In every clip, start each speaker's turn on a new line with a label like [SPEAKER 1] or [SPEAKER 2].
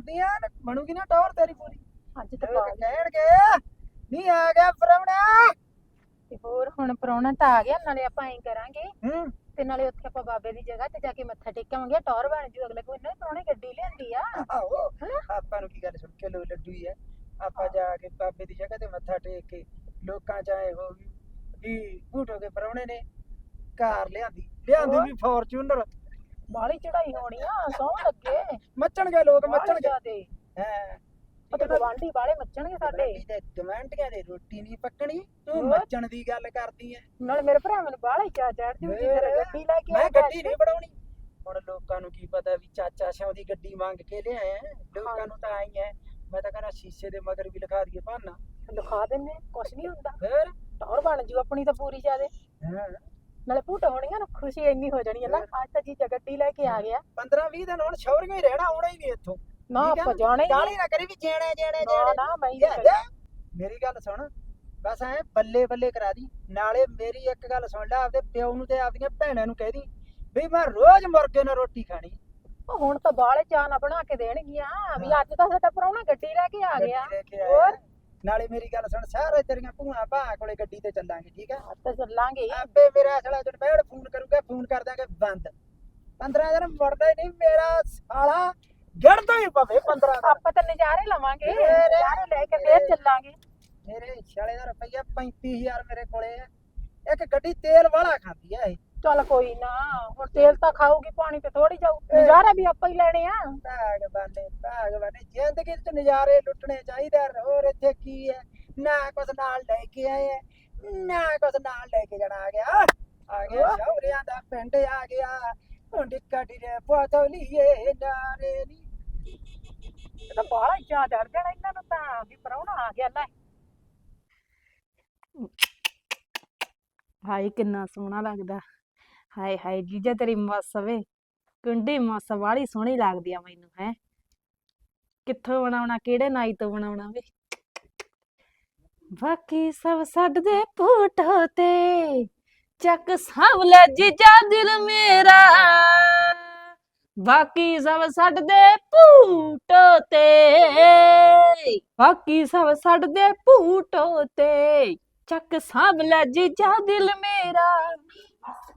[SPEAKER 1] ਬਣਦੀਆਂ ਨੇ, ਬਣੂਗੀ ਨਾ ਟੌਰ ਤੇਰੀ ਪੂਰੀ।
[SPEAKER 2] ਅੱਜ ਤਾਂ
[SPEAKER 1] ਲੋਕ
[SPEAKER 2] ਪਾ ਲਈ।
[SPEAKER 1] ਕਹਿਣਗੇ ਨਹੀਂ ਆ ਗਿਆ ਪਰਵਣਾ
[SPEAKER 2] ਤੇ ਹੋਰ ਹੁਣ ਪ੍ਰਾਹੁਣਾ ਤਾਂ ਆ ਗਿਆ ਨਾਲੇ ਆਪਾਂ ਐਂ ਕਰਾਂਗੇ
[SPEAKER 1] ਹੂੰ।
[SPEAKER 2] ਤੇ ਨਾਲੇ ਉੱਥੇ ਆਪਾਂ ਬਾਬੇ ਦੀ ਜਗ੍ਹਾ ਤੇ ਜਾ ਕੇ ਮੱਥਾ ਟੇਕਾਂਗੇ ਟੌਰ ਬਣ ਜੂ ਅਗਲੇ ਕੋਈ ਨਾ ਪ੍ਰਾਹੁਣੇ ਗੱਡੀ ਲਿਆਂਦੀ ਆ।
[SPEAKER 1] ਆਹੋ ਆਪਾਂ ਨੂੰ ਕੀ ਗੱਲ ਸੁਣ ਕੇ ਲੋ ਲੱਡੂ ਹੀ ਹੈ ਆਪਾਂ ਜਾ ਕੇ ਬਾਬੇ ਦੀ ਜਗ੍ਹਾ ਤੇ ਮੱਥਾ ਟੇਕ ਕੇ ਲੋਕਾਂ ਚ ਆਏ ਹੋ ਵੀ ਵੀ ਭੂਟੋ ਕੇ ਪਰਵਣੇ ਨੇ ਕਾਰ ਲਿਆਂਦੀ ਲਿਆਂਦੀ? ਵੀ ਫੋਰਚੂਨਰ
[SPEAKER 2] ਬਾਲੀ ਚੜਾਈ ਹੋਣੀ ਆ ਸੌਂ ਲੱਗੇ।
[SPEAKER 1] ਮੱਚਣਗੇ ਲੋਕ ਮੱਚਣਗੇ।
[SPEAKER 2] ਜ਼ਿਆਦੇ।
[SPEAKER 1] ਹੈ।
[SPEAKER 2] ਪਤਾ ਗਵਾਂਢੀ ਬਾਲੇ ਮੱਚਣਗੇ ਸਾਡੇ
[SPEAKER 1] ਤੇ ਗਵਾਂਢੀਆਂ ਦੇ ਰੋਟੀ ਨਹੀਂ ਪੱਕਣੀ। ਤੂੰ? ਮੱਚਣ ਦੀ ਗੱਲ ਕਰਦੀ ਐ।
[SPEAKER 2] ਨਾਲੇ ਮੇਰੇ ਭਰਾ ਮੈਨੂੰ ਬਾਲਾ ਹੀ ਚਾ ਚੜ ਜੂ ਜਿੱਧਰ
[SPEAKER 1] ਮੇਰੇ-
[SPEAKER 2] ਗੱਡੀ ਲੈ ਕੇ
[SPEAKER 1] ਮੈਂ ਗੱਡੀ ਨਹੀਂ ਬਣਾਉਣੀ ਹੁਣ ਲੋਕਾਂ ਨੂੰ ਕੀ ਪਤਾ ਵੀ ਚਾਚਾ ਸਿਆਂ ਦੀ ਗੱਡੀ ਮੰਗ ਕੇ ਲਿਆਇਆ। ਲੋਕਾਂ ਨੂੰ ਤਾਂ ਆਈ ਹੈ ਮੈਂ ਤਾਂ ਕਹਿੰਦਾ ਸ਼ੀਸ਼ੇ ਦੇ ਮਗਰ ਵੀ ਲਿਖਾ ਦਈਏ ਭਾਨਾ।
[SPEAKER 2] ਲਿਖਾ ਦਿੰਨੇ ਕੁਛ ਨਹੀਂ ਹੁੰਦਾ।
[SPEAKER 1] ਫਿਰ?
[SPEAKER 2] ਟੌਰ ਬਣ ਜੂ ਆਪਣੀ ਤਾਂ ਪੂਰੀ ਜ਼ਿਆਦੇ।
[SPEAKER 1] ਹਾਂ।
[SPEAKER 2] ਨਾਲੇ ਭੂਟ ਹੋਣੀਆਂ ਨਾ ਖੁਸ਼ੀ ਇੰਨੀ ਹੋ ਜਾਣੀ ਹੈ ਨਾ ਅੱਜ ਤਾਂ ਜੀਜਾ ਗੱਡੀ ਲੈ ਕੇ ਆ ਗਿਆ।
[SPEAKER 1] 15 20 ਦਿਨ ਹੁਣ ਸ਼ੌਰੀਆਂ ਹੀ ਰਹਿਣਾ ਆਉਣਾ ਹੀ ਨਹੀਂ ਇੱਥੋਂ।
[SPEAKER 2] ਨਾ
[SPEAKER 1] ਠੀਕ ਆ
[SPEAKER 2] ਆਪਾਂ? ਜਾਣਾ ਹੀ
[SPEAKER 1] ਗਾਲੀ ਨਾ ਕਰੀ ਵੀ ਜੇਣੇ ਜੇਣੇ
[SPEAKER 2] ਨਾ
[SPEAKER 1] ਜੇਣੇ।
[SPEAKER 2] ਨਾ ਮੈਂ ਹੀ
[SPEAKER 1] ਲੈ, ਮੇਰੀ ਗੱਲ ਸੁਣ ਬਸ ਐ ਬੱਲੇ ਬੱਲੇ ਕਰਾ ਦੀ। ਨਾਲੇ ਮੇਰੀ ਇੱਕ ਗੱਲ ਸੁਣ ਲੈ ਆਪਦੇ ਪਿਓ ਨੂੰ ਤੇ ਆਪਦੀਆਂ ਭੈਣਾਂ ਨੂੰ ਕਹਿ ਦੀ ਵੀ ਮੈਂ ਰੋਜ਼ ਮੁਰਗੇ ਨਾਲ ਰੋਟੀ ਖਾਣੀ।
[SPEAKER 2] ਉਹ ਹੁਣ ਤਾਂ ਬਾਲੇ ਚਾਹ ਨਾ ਬਣਾ ਕੇ ਦੇਣਗੀਆਂ ਵੀ ਅੱਜ ਤਾਂ ਸਾਡਾ ਪ੍ਰਾਹੁਣਾ ਗੱਡੀ ਲੈ ਕੇ ਆ
[SPEAKER 1] ਗੱਡੀ
[SPEAKER 2] ਗਿਆ।
[SPEAKER 1] ਲੈ ਕੇ
[SPEAKER 2] ਹੋਰ?
[SPEAKER 1] ਨਾਲੇ ਮੇਰੀ ਗੱਲ ਸੁਣ ਸਾਰੇ ਤੇਰੀਆਂ ਭੂਆ ਭਾ ਕੋਲੇ ਗੱਡੀ ਤੇ ਚੱਲਾਂਗੇ ਠੀਕ ਆ
[SPEAKER 2] ਅੱਜ ਤਾਂ ਚੱਲਾਂਗੇ ਹੀ।
[SPEAKER 1] ਆਪੇ ਮੇਰਾ ਸਾਲਾ ਜਦ ਮੈਂ ਫੋਨ ਕਰੂਗਾ ਫੋਨ ਕਰ ਦਾਂਗੇ ਬੰਦ। 15 ਦਿਨ ਮੁੜਦਾ ਹੀ ਨਹੀਂ ਮੇਰਾ ਸਾਲਾ ਗੜਦਾ ਹੀ ਪਵੇ 15 ਦਿਨ।
[SPEAKER 2] ਆਪਾਂ ਤਾਂ ਨਜ਼ਾਰੇ ਲਵਾਂਗੇ।
[SPEAKER 1] ਫੇਰ?
[SPEAKER 2] ਨਜ਼ਾਰੇ ਲੈ ਕੇ ਫੇਰ ਚੱਲਾਂਗੇ।
[SPEAKER 1] ਮੇਰੇ ਸਾਲੇ ਦਾ ਰੁਪਈਆ 35000 ਮੇਰੇ ਕੋਲੇ ਆ ਇੱਕ ਗੱਡੀ ਤੇਲ ਵਾਲਾ ਖਾਂਦੀ ਆ ਇਹ।
[SPEAKER 2] ਚੱਲ ਕੋਈ ਨਾ ਹੁਣ ਤੇਲ ਤਾਂ ਖਾਊਗੀ ਪਾਣੀ ਤੇ ਥੋੜੀ ਜਾਊ। ਨਜ਼ਾਰੇ ਵੀ ਆਪਾਂ ਹੀ ਲੈਣੇ ਆ।
[SPEAKER 1] ਭਾਗ ਬਾਨੇ ਭਾਗ ਬਾਨੇ ਜ਼ਿੰਦਗੀ ਚ ਨਜ਼ਾਰੇ ਲੁੱਟਣੇ ਚਾਹੀਦੇ ਆ, ਹੋਰ ਇੱਥੇ ਕੀ ਹੈ? ਨਾ ਕੁਛ ਨਾਲ ਲੈ ਕੇ ਆਏ ਆ, ਨਾ ਕੁਛ ਨਾਲ ਲੈ ਕੇ ਜਾਣਾ ਆ ਗਿਆ। ਆ ਗਿਆ
[SPEAKER 2] ਹੋਰ?
[SPEAKER 1] ਸ਼ੌਰਿਆਂ ਦਾ ਪਿੰਡ ਆ ਗਿਆ। ਹੁਣ ਡਿੱਕਾ ਢਿਰੇ ਪੋਤੋ ਲੀਏ ਨਾਰੇ ਨੀ।
[SPEAKER 2] ਇਹ ਤਾਂ ਬਾਹਲਾ ਹੀ ਚਾਹ ਚੜ ਜਾਣਾ ਇਹਨਾਂ ਨੂੰ ਤਾਂ ਵੀ ਪ੍ਰਾਹੁਣਾ ਆ ਗਿਆ ਲੈ। ਹਾਏ ਕਿੰਨਾ ਸੋਹਣਾ ਲੱਗਦਾ। ਹਾਏ ਹਾਏ, ਜੀਜਾ ਤੇਰੀ ਮੱਸ ਵੇ ਕੁੰਡੀ ਮੱਸ ਵਾਲੀ ਸੋਹਣੀ ਲੱਗਦੀ ਆ ਮੈਨੂੰ, ਹੈ। ਕਿੱਥੋਂ ਬਣਾਉਣਾ, ਕਿਹੜੇ ਨਾਈ ਤੋਂ ਬਣਾਉਣਾ ਵੇ? ਬਾਕੀ ਸਭ ਛੱਡਦੇ ਫੋਟੋ ਤੇ। ਚੱਕ ਸਾਂਵਲਾ ਜੀਜਾ ਦਿਲ ਮੇਰਾ। ਬਾਕੀ ਸਭ ਛੱਡਦੇ ਭੂਟੋ ਤੇ। ਬਾਕੀ ਸਭ ਛੱਡਦੇ ਭੂਟੋ ਤੇ। ਚੱਕ ਸਾਂਵਲਾ ਜੀਜਾ ਦਿਲ ਮੇਰਾ।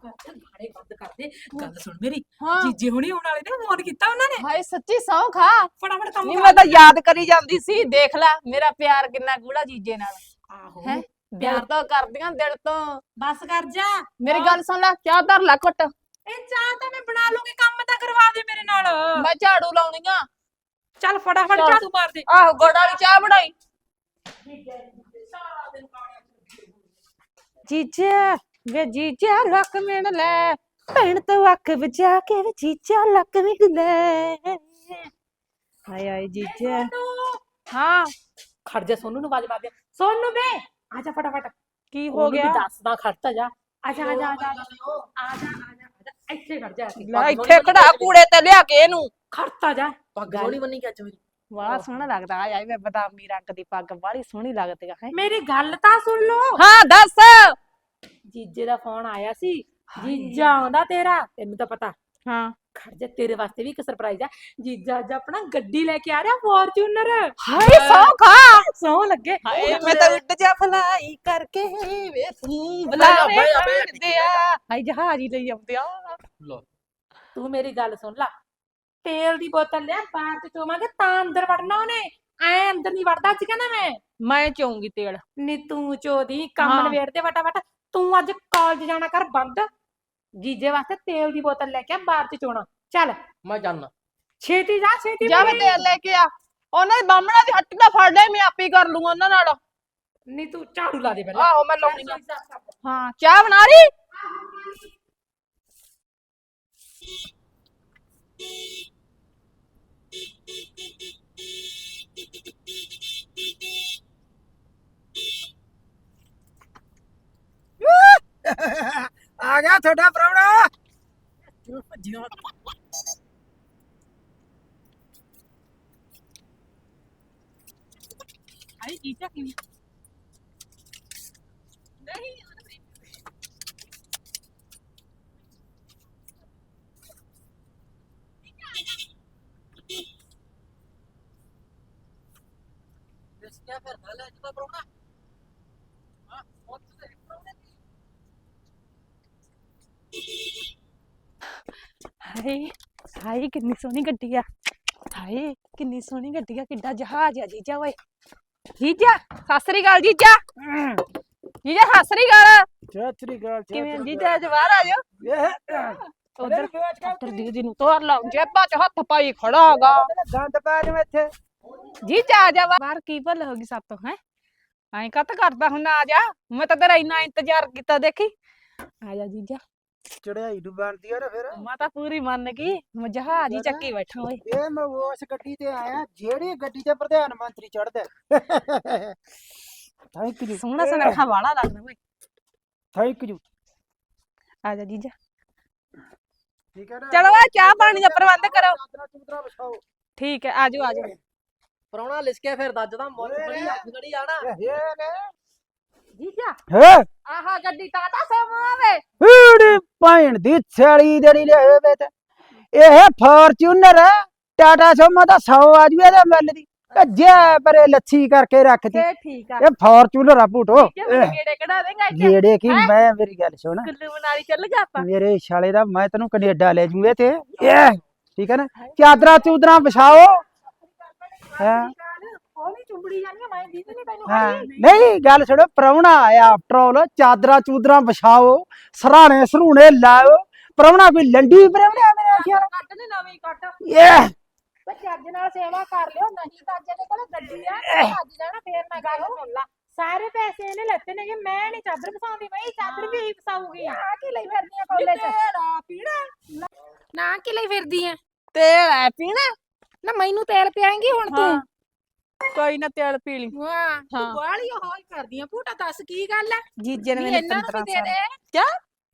[SPEAKER 3] ਗਾਣੇ ਬੰਦ ਕਰ ਦੇ। ਗੱਲ ਸੁਣ ਮੇਰੀ
[SPEAKER 2] ਹਾਂ।
[SPEAKER 3] ਜੀਜੇ ਹੁਣੀ ਆਉਣ ਵਾਲੇ ਨੇ ਫੋਨ ਕੀਤਾ ਉਹਨਾਂ ਨੇ।
[SPEAKER 2] ਹਾਏ ਸੱਚੀ ਸੌਂ ਖਾ।
[SPEAKER 3] ਫਟਾਫਟ ਕੰਮ
[SPEAKER 2] ਨਹੀਂ
[SPEAKER 3] ਕਰ।
[SPEAKER 2] ਮੈਂ ਤਾਂ ਯਾਦ ਕਰੀ ਜਾਂਦੀ ਸੀ ਦੇਖ ਲੈ ਮੇਰਾ ਪਿਆਰ ਕਿੰਨਾ ਗੂੜਾ ਜੀਜੇ ਨਾਲ।
[SPEAKER 3] ਆਹੋ।
[SPEAKER 2] ਹੈ? ਪਿਆਰ ਤਾਂ ਕਰਦੀਆਂ ਦਿਲ ਤੋਂ।
[SPEAKER 3] ਬਸ ਕਰ ਜਾ।
[SPEAKER 2] ਮੇਰੀ ਗੱਲ ਸੁਣ ਲੈ ਚਾਹ ਧਰ ਲੈ ਘੁੱਟ।
[SPEAKER 3] ਇਹ ਚਾਹ ਤਾਂ ਮੈਂ ਬਣਾ ਲੂੰਗੀ ਕੰਮ ਤਾਂ ਕਰਵਾ ਦੇ ਮੇਰੇ ਨਾਲ।
[SPEAKER 2] ਮੈਂ ਝਾੜੂ ਲਾਉਣੀ ਆ।
[SPEAKER 3] ਚੱਲ ਫਟਾਫਟ
[SPEAKER 2] ਚੱਲ।
[SPEAKER 3] ਝਾੜੂ ਮਾਰ ਦੇ।
[SPEAKER 2] ਆਹੋ ਗੁੜ ਵਾਲੀ ਚਾਹ ਬਣਾਈ। ਜੀਜਾ। ਵੇ ਜੀਜਾ ਲੱਕ ਮਿਣ ਲੈ। ਭੈਣ ਤੋਂ ਅੱਖ ਵਜਾ ਕੇ ਵੇ ਜੀਜਾ ਲੱਕ ਮਿਣ ਲੈ। ਹਾਏ ਹਾਏ ਜੀਜਾ। ਹਾਂ।
[SPEAKER 3] ਖੜ ਜਾ ਸੋਨੂ ਨੂੰ ਆਵਾਜ਼ ਮਾਰ ਦੇ। ਸੋਨੂ ਬੇ ਆ ਜਾ ਫਟਾਫਟ।
[SPEAKER 2] ਕੀ ਹੋ ਗਿਆ?
[SPEAKER 3] ਦੱਸਦਾ ਖੜਤਾ ਜਾ। ਆ ਜਾ ਆ ਜਾ ਆ ਜਾ। ਆ ਜਾ ਇੱਥੇ ਖੜ ਜਾ।
[SPEAKER 2] ਲੈ ਇੱਥੇ ਕਢਾ ਕੂੜੇ ਤੇ ਲਿਆ ਕੇ ਇਹਨੂੰ।
[SPEAKER 3] ਖੜਤਾ ਜਾ। ਪੱਗ ਸੋਹਣੀ ਬੰਨੀ ਕਿ ਅੱਜ ਮੇਰੀ
[SPEAKER 2] ਵਾਹ ਸੋਹਣਾ ਲੱਗਦਾ। ਆ ਯਾਰ ਮੈਂ ਬਦਾਮੀ ਰੰਗ ਦੀ ਪੱਗ ਬਾਹਲੀ ਸੋਹਣੀ ਲੱਗਦੀ ਆ ਹੈ।
[SPEAKER 3] ਮੇਰੀ ਗੱਲ ਤਾਂ ਸੁਣ ਲੋ
[SPEAKER 2] ਹਾਂ ਦੱਸ।
[SPEAKER 3] ਜੀਜੇ ਦਾ ਫੋਨ ਆਇਆ ਸੀ ਜੀਜਾ ਆਉਂਦਾ ਤੇਰਾ ਤੈਨੂੰ ਤਾਂ ਪਤਾ।
[SPEAKER 2] ਹਾਂ।
[SPEAKER 3] ਖੜ ਜਾ ਤੇਰੇ ਵਾਸਤੇ ਵੀ ਇੱਕ ਸਰਪ੍ਰਾਈਜ਼ ਆ। ਜੀਜਾ ਅੱਜ ਆਪਣਾ ਗੱਡੀ ਲੈ ਕੇ ਆ ਰਿਹਾ ਫੋਰਚੂਨਰ
[SPEAKER 2] ਹਾਏ ਸੌ ਖਾ।
[SPEAKER 3] ਸੌ ਲੱਗੇ।
[SPEAKER 2] ਹਾਏ ਮੈਂ ਤਾਂ ਉੱਡ ਜਾ ਫਲਾਈ ਕਰਕੇ ਵੇ ਤੂੰ ਬੁਲਾਵੇ ਕਰਦੇ ਆ ਹਾਏ ਜਹਾਜ਼ ਹੀ ਲਈ ਆਉਂਦੇ ਆ।
[SPEAKER 3] ਤੂੰ ਮੇਰੀ ਗੱਲ ਸੁਣ ਲਾ। ਤੇਲ ਦੀ ਬੋਤਲ ਲਿਆ ਬਾਹਰ ਤੇ ਚੋਵਾਂਗੇ ਤਾਂ ਅੰਦਰ ਵੜਨਾ ਉਹਨੇ। ਐ ਅੰਦਰ ਨਹੀਂ ਵੜਦਾ ਅੱਜ ਕਹਿੰਦਾ ਮੈਂ।
[SPEAKER 2] ਮੈਂ ਚਾਹੂੰਗੀ ਤੇਲ।
[SPEAKER 3] ਨੀ ਤੂੰ ਚੋਦੀ ਕੰਮ। ਨਵੇੜ ਦੇ ਵਟਾ ਤੂੰ ਅੱਜ ਕਾਲਜ ਜਾਣਾ ਕਰ ਬੰਦ। ਜੀਜੇ ਵਾਸਤੇ ਤੇਲ ਦੀ ਬੋਤਲ ਲੈ ਕੇ ਆ ਬਾਹਰ ਚ ਚੋਣਾ। ਚੱਲ।
[SPEAKER 4] ਮੈਂ ਜਾਣਾ
[SPEAKER 3] ਛੇਤੀ ਜਾ ਛੇਤੀ
[SPEAKER 2] ਜਾ ਮੈਂ। ਤੇਲ ਲੈ ਕੇ ਆ। ਉਹਨਾਂ ਦੇ ਬਾਹਮਣਾ ਦੀ ਹੱਟੀ ਦਾ ਫੜ ਲੈ ਮੈਂ ਆਪੇ ਕਰ ਲੂੰਗਾ ਉਹਨਾਂ ਨਾਲ।
[SPEAKER 3] ਨੀ ਤੂੰ ਝਾੜੂ ਲਾ ਦੇ ਪਹਿਲਾਂ।
[SPEAKER 2] ਆਹੋ ਮੈਂ ਲਾਉਣੀ ਆ। ਹਾਂ ਚਾਹ ਬਣਾ ਰਹੀ
[SPEAKER 1] ਆ ਗਿਆ ਤੁਹਾਡਾ ਪ੍ਰਾਹੁਣਾ।
[SPEAKER 3] ਆਈ ਜੀਜਾ ਕਿਵੇਂ
[SPEAKER 4] ਲਿਸ਼ਕਿਆ ਫਿਰਦਾ ਲੈ ਜਦੋਂ ਪਰੋਣਾ ਹਾਂ ਉਹ ਤੇ ਪਰੋਣੇ
[SPEAKER 2] ਹਾਏ ਹਾਏ ਕਿੰਨੀ ਸੋਹਣੀ ਗੱਡੀ ਆ। ਹਾਏ ਕਿੰਨੀ ਸੋਹਣੀ ਗੱਡੀ ਆ ਕਿੱਡਾ ਜਹਾਜ਼ ਆ ਜੀਜਾ ਓਏ। ਜੀਜਾ ਸਤਿ ਸ੍ਰੀ ਅਕਾਲ ਜੀਜਾ। ਜੀਜਾ ਸਤਿ ਸ੍ਰੀ ਅਕਾਲ।
[SPEAKER 1] ਚਾਤਰੀ ਗਾਲ
[SPEAKER 2] ਕਿਵੇਂ ਜੀਜਾ ਅੱਜ ਬਾਹਰ ਆ ਜਾਓ।
[SPEAKER 1] ਇਹ
[SPEAKER 2] ਉਧਰ
[SPEAKER 1] ਵਿਵਾਜ ਕਰ
[SPEAKER 2] ਡਾਕਟਰ ਦੀਦੀ ਨੂੰ ਤੋਰ ਲਾਉਂ ਜੇਬਾਂ 'ਚ ਹੱਥ ਪਾਈ ਖੜਾ ਹੈਗਾ।
[SPEAKER 1] ਗੰਦ ਪਾ ਜਿਵੇਂ ਇੱਥੇ।
[SPEAKER 2] ਜੀਜਾ ਆ ਜਾ ਬਾਹਰ ਕੀ ਭੱਲ ਹੋ ਗਈ ਸਭ ਤੋਂ ਹੈ? ਐਂ ਕੱਤ ਕਰਦਾ ਹੁਣ ਆ ਜਾ। ਮੈਂ ਤਾਂ ਤੇਰਾ ਇੰਨਾ ਇੰਤਜ਼ਾਰ ਕੀਤਾ ਦੇਖੀ। ਆ ਜਾ ਜੀਜਾ।
[SPEAKER 1] ਚੜਾਈ ਨੂੰ ਬਣਦੀ ਆ ਨਾ ਫਿਰ।
[SPEAKER 2] ਮੈਂ ਤਾਂ ਪੂਰੀ ਮੰਨ ਗਈ ਮੈਂ ਜਹਾਜ਼ ਹੀ ਚੱਕੀ ਬੈਠਾ ਓਏ।
[SPEAKER 1] ਇਹ ਮੈਂ ਉਸ ਗੱਡੀ ਤੇ ਆਇਆ ਜਿਹੜੀ ਗੱਡੀ ਤੇ ਪ੍ਰਧਾਨ ਮੰਤਰੀ ਚੜਦਾ ਥੈਂਕ ਯੂ
[SPEAKER 2] ਸੋਹਣਾ ਸੁਨੱਖਾ ਵਾਲਾ ਲੱਗਦਾ ਓਏ।
[SPEAKER 1] ਥੈਂਕ ਯੂ
[SPEAKER 2] ਆ ਜਾ ਜੀਜਾ।
[SPEAKER 1] ਠੀਕ ਹੈ ਨਾ?
[SPEAKER 2] ਚਲੋ ਆ ਚਾਹ ਪਾਣੀ ਦਾ ਪ੍ਰਬੰਧ ਕਰੋ।
[SPEAKER 1] ਚਾਦਰਾਂ ਚੂਦਰਾਂ ਵਿਛਾਓ।
[SPEAKER 2] ਠੀਕ ਹੈ ਆਜੋ ਆਜੋ
[SPEAKER 4] ਪਰੋਣਾ ਲਿਸ਼ਕਿਆ ਫਿਰਦਾ ਅੱਜ ਤਾਂ ਮੁੱਲ ਬੜੀ ਹੱਥ ਗੜੀ ਆਣਾ
[SPEAKER 1] ਇਹ ਨੇ।
[SPEAKER 2] ਜੀਜਾ
[SPEAKER 1] ਹੈ?
[SPEAKER 2] ਆਹਾ ਗੱਡੀ ਟਾਟਾ ਸੋਮੋ ਆਵੇ
[SPEAKER 1] ਊੜੀ ਭੈਣ ਦੀ ਛੜੀ ਦੇਣੀ ਲੈ ਹੋਵੇ ਤੇ। ਇਹ ਫੋਰਚੂਨਰ ਟਾਟਾ ਸੁਮੋ ਦਾ 100 ਆ ਜੂਏ ਇਹਦੇ ਮੁੱਲ ਦੀ। ਜੇ ਪਰੇ ਲੱਛੀ ਕਰਕੇ ਰੱਖਦੀ।
[SPEAKER 2] ਤੇ ਠੀਕ ਆ।
[SPEAKER 1] ਇਹ ਫੋਰਚੂਨਰ ਆ ਭੂਟੋ।
[SPEAKER 2] ਜੇ ਮੈਨੂੰ ਗੇੜੇ ਕਢਾ ਦੇਗਾ ਇੱਥੇ।
[SPEAKER 1] ਜਿਹੜੇ ਕੀ?
[SPEAKER 2] ਹੈਂ?
[SPEAKER 1] ਮੈਂ ਮੇਰੀ ਗੱਲ ਸੁਣ।
[SPEAKER 2] ਕੁੱਲੂ ਮਨਾਲੀ ਚੱਲ ਜਾ ਆਪਾਂ।
[SPEAKER 1] ਮੇਰੇ ਛਾਲੇ ਦਾ ਮੈਂ ਤੈਨੂੰ ਕੈਨੇਡਾ ਲੈ ਜੂਏ ਤੇ ਇਹ ਠੀਕ ਹੈ ਨਾ? ਚਾਦਰਾਂ ਚੂਦਰਾਂ ਵਿਛਾਓ। ਹਾਂ?
[SPEAKER 3] ਚੁੰਬੜੀ ਜਾਂਦੀ ਮੈਂ ਦੀਦੀ ਨਹੀਂ ਤੈਨੂੰ
[SPEAKER 1] ਹਾਂ। ਨਹੀਂ ਗੱਲ ਸੁਣੋ ਪ੍ਰਾਹੁਣਾ ਆਇਆ ਆਫਟਰ ਆਲ ਚਾਦਰਾਂ ਚੂਦਰਾਂ ਵਿਛਾਓ ਸਰਾਣੇ ਸਰੂਣੇ ਲਾਓ ਪ੍ਰਾਹੁਣਾ ਕੋਈ ਲੰਡੀ ਪ੍ਰਾਹੁਣਾ ਮੇਰੇ ਖਿਆਲ?
[SPEAKER 3] ਕੱਟ ਨੇ ਨਵੀਂ ਕੱਟ।
[SPEAKER 1] ਇਹ।
[SPEAKER 3] ਤੇ ਚੱਜ ਨਾਲ ਸੇਵਾ ਕਰ ਲਿਓ ਨਹੀਂ ਤਾਂ ਅੱਜ ਦੇ ਕੋਲ ਗੱਡੀ ਆ ਤੇ ਅੱਜ ਜਾਣਾ ਫੇਰ ਨਾ ਗੱਲ ਸੁਣ ਲਾ। ਸਾਰੇ ਪੈਸੇ ਇਹਨੇ ਲੈਤੇ ਨੇਗੇ ਮੈਂ ਨਹੀਂ ਚਾਦਰ ਪਸਾਉਂਦੀ ਬਈ ਚਾਦਰ ਵੀ ਇਹੀ ਪਸਾਊਗੀ ਆ ਕੀ ਲਈ ਫਿਰਦੀ ਆ ਕੋਲੇ ਚ? ਤੇਰਾ ਪੀਣਾ? ਨਾ ਕੀ ਲਈ ਫਿਰਦੀ ਆ?
[SPEAKER 2] ਤੇਲ ਹੈ ਪੀਣਾ?
[SPEAKER 3] ਨਾ ਮੈਨੂੰ ਤੇਲ ਪਿਆਏਂਗੀ ਹੁਣ ਤੂੰ।
[SPEAKER 2] ਕੋਈ ਨਾ ਤੇਲ ਪੀ ਲਈ।
[SPEAKER 3] ਵਾਹ
[SPEAKER 2] ਹਾਂ।
[SPEAKER 3] ਬਾਹਲੀ ਉਹ ਹੀ ਕਰਦੀ ਆ। ਭੂਟਾ ਦੱਸ ਕੀ ਗੱਲ ਆ
[SPEAKER 2] ਜੀਜੇ ਨੇ
[SPEAKER 3] ਵੀ
[SPEAKER 2] ਮੈਨੂੰ
[SPEAKER 3] ਇਹਨਾਂ ਨੂੰ
[SPEAKER 2] 15
[SPEAKER 3] ਵੀ ਦੇ ਦੇ।
[SPEAKER 2] ਕਿਆ?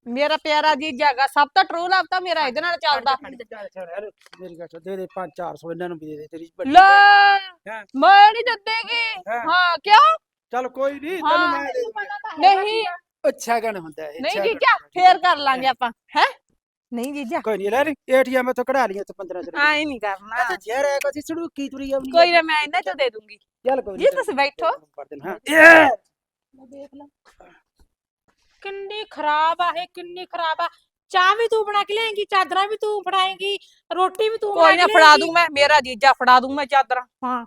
[SPEAKER 2] ਮੇਰਾ ਪਿਆਰਾ ਜੀਜਾ ਹੈਗਾ ਸਭ ਤੋਂ ਟਰੂ ਲਵ ਤਾਂ ਮੇਰਾ ਇਹਦੇ ਨਾਲ ਚੱਲਦਾ।
[SPEAKER 1] ਮੇਰੀ ਗੱਲ ਸੁਣ, ਦੇ ਦੇ 5-400 ਇਹਨਾਂ ਨੂੰ ਵੀ ਦੇ ਦੇ ਤੇਰੀ ਵੱਡੀ
[SPEAKER 2] ਲੈ
[SPEAKER 1] ਹਾਂ।
[SPEAKER 2] ਮੈਂ ਨਹੀਂ ਦਿੱਤੇਗੀ
[SPEAKER 1] ਹਾਂ।
[SPEAKER 2] ਹਾਂ ਕਿਉਂ?
[SPEAKER 1] ਚੱਲ ਕੋਈ ਨਹੀਂ
[SPEAKER 2] ਹਾਂ।
[SPEAKER 1] ਤੈਨੂੰ ਮੈਂ ਦੇ
[SPEAKER 3] ਪਤਾ ਤਾਂ ਹੈਗਾ
[SPEAKER 2] ਨਹੀਂ।
[SPEAKER 1] ਅੱਛਾ ਗਣ ਹੁੰਦਾ ਹੈ
[SPEAKER 2] ਨਹੀਂ
[SPEAKER 1] ਅੱਛਾ
[SPEAKER 2] ਜੀਜਾ
[SPEAKER 1] ਗਣ।
[SPEAKER 2] ਫੇਰ ਕਰ ਲਾਂਗੇ ਆਪਾਂ। ਹੈ? ਨਹੀਂ ਜੀਜਾ
[SPEAKER 1] ਕੋਈ ਨਹੀਂ ਲੈ ਲਈ ਏਟੀਐਮ ਤੋਂ ਕਢਾ ਲਈਏ ਤੇ 15 ਦਿਨ
[SPEAKER 2] ਆਏ ਨਹੀਂ ਕਰਨਾ
[SPEAKER 1] ਅੱਛਾ ਜ਼ਹਿਰ ਹੈ ਕੋਈ ਛੜੂਕੀ ਤੁਰੀ ਆਉਣੀ
[SPEAKER 2] ਕੋਈ ਨਾ ਮੈਂ ਇਹਨਾਂ ਚੋਂ ਦੇ ਦੂੰਗੀ
[SPEAKER 1] ਚੱਲ ਕੋਈ
[SPEAKER 2] ਜੀ
[SPEAKER 1] ਨੀ,
[SPEAKER 2] ਤੁਸੀਂ ਬੈਠੋ
[SPEAKER 1] ਕਰ ਦੇਣਾ, ਹਾਂ
[SPEAKER 3] ਦੇਖ ਲੈ ਕਿੰਨੀ ਖਰਾਬ ਆ ਇਹ ਕਿੰਨੀ ਖਰਾਬ ਆ ਚਾਹ ਵੀ ਤੂੰ ਬਣਾ ਕੇ ਲਿਆਏਂਗੀ ਚਾਦਰਾਂ ਵੀ ਤੂੰ ਫੜਾਏਂਗੀ ਰੋਟੀ ਵੀ ਤੂੰ
[SPEAKER 2] ਕੋਈ ਨਾ
[SPEAKER 3] ਬਣਾ ਕੇ
[SPEAKER 2] ਫੜਾ
[SPEAKER 3] ਲਿਆਏਂਗੀ।
[SPEAKER 2] ਦੂੰ ਮੈਂ ਮੇਰਾ ਜੀਜਾ ਫੜਾ ਦੂੰ ਮੈਂ ਚਾਦਰਾਂ ਹਾਂ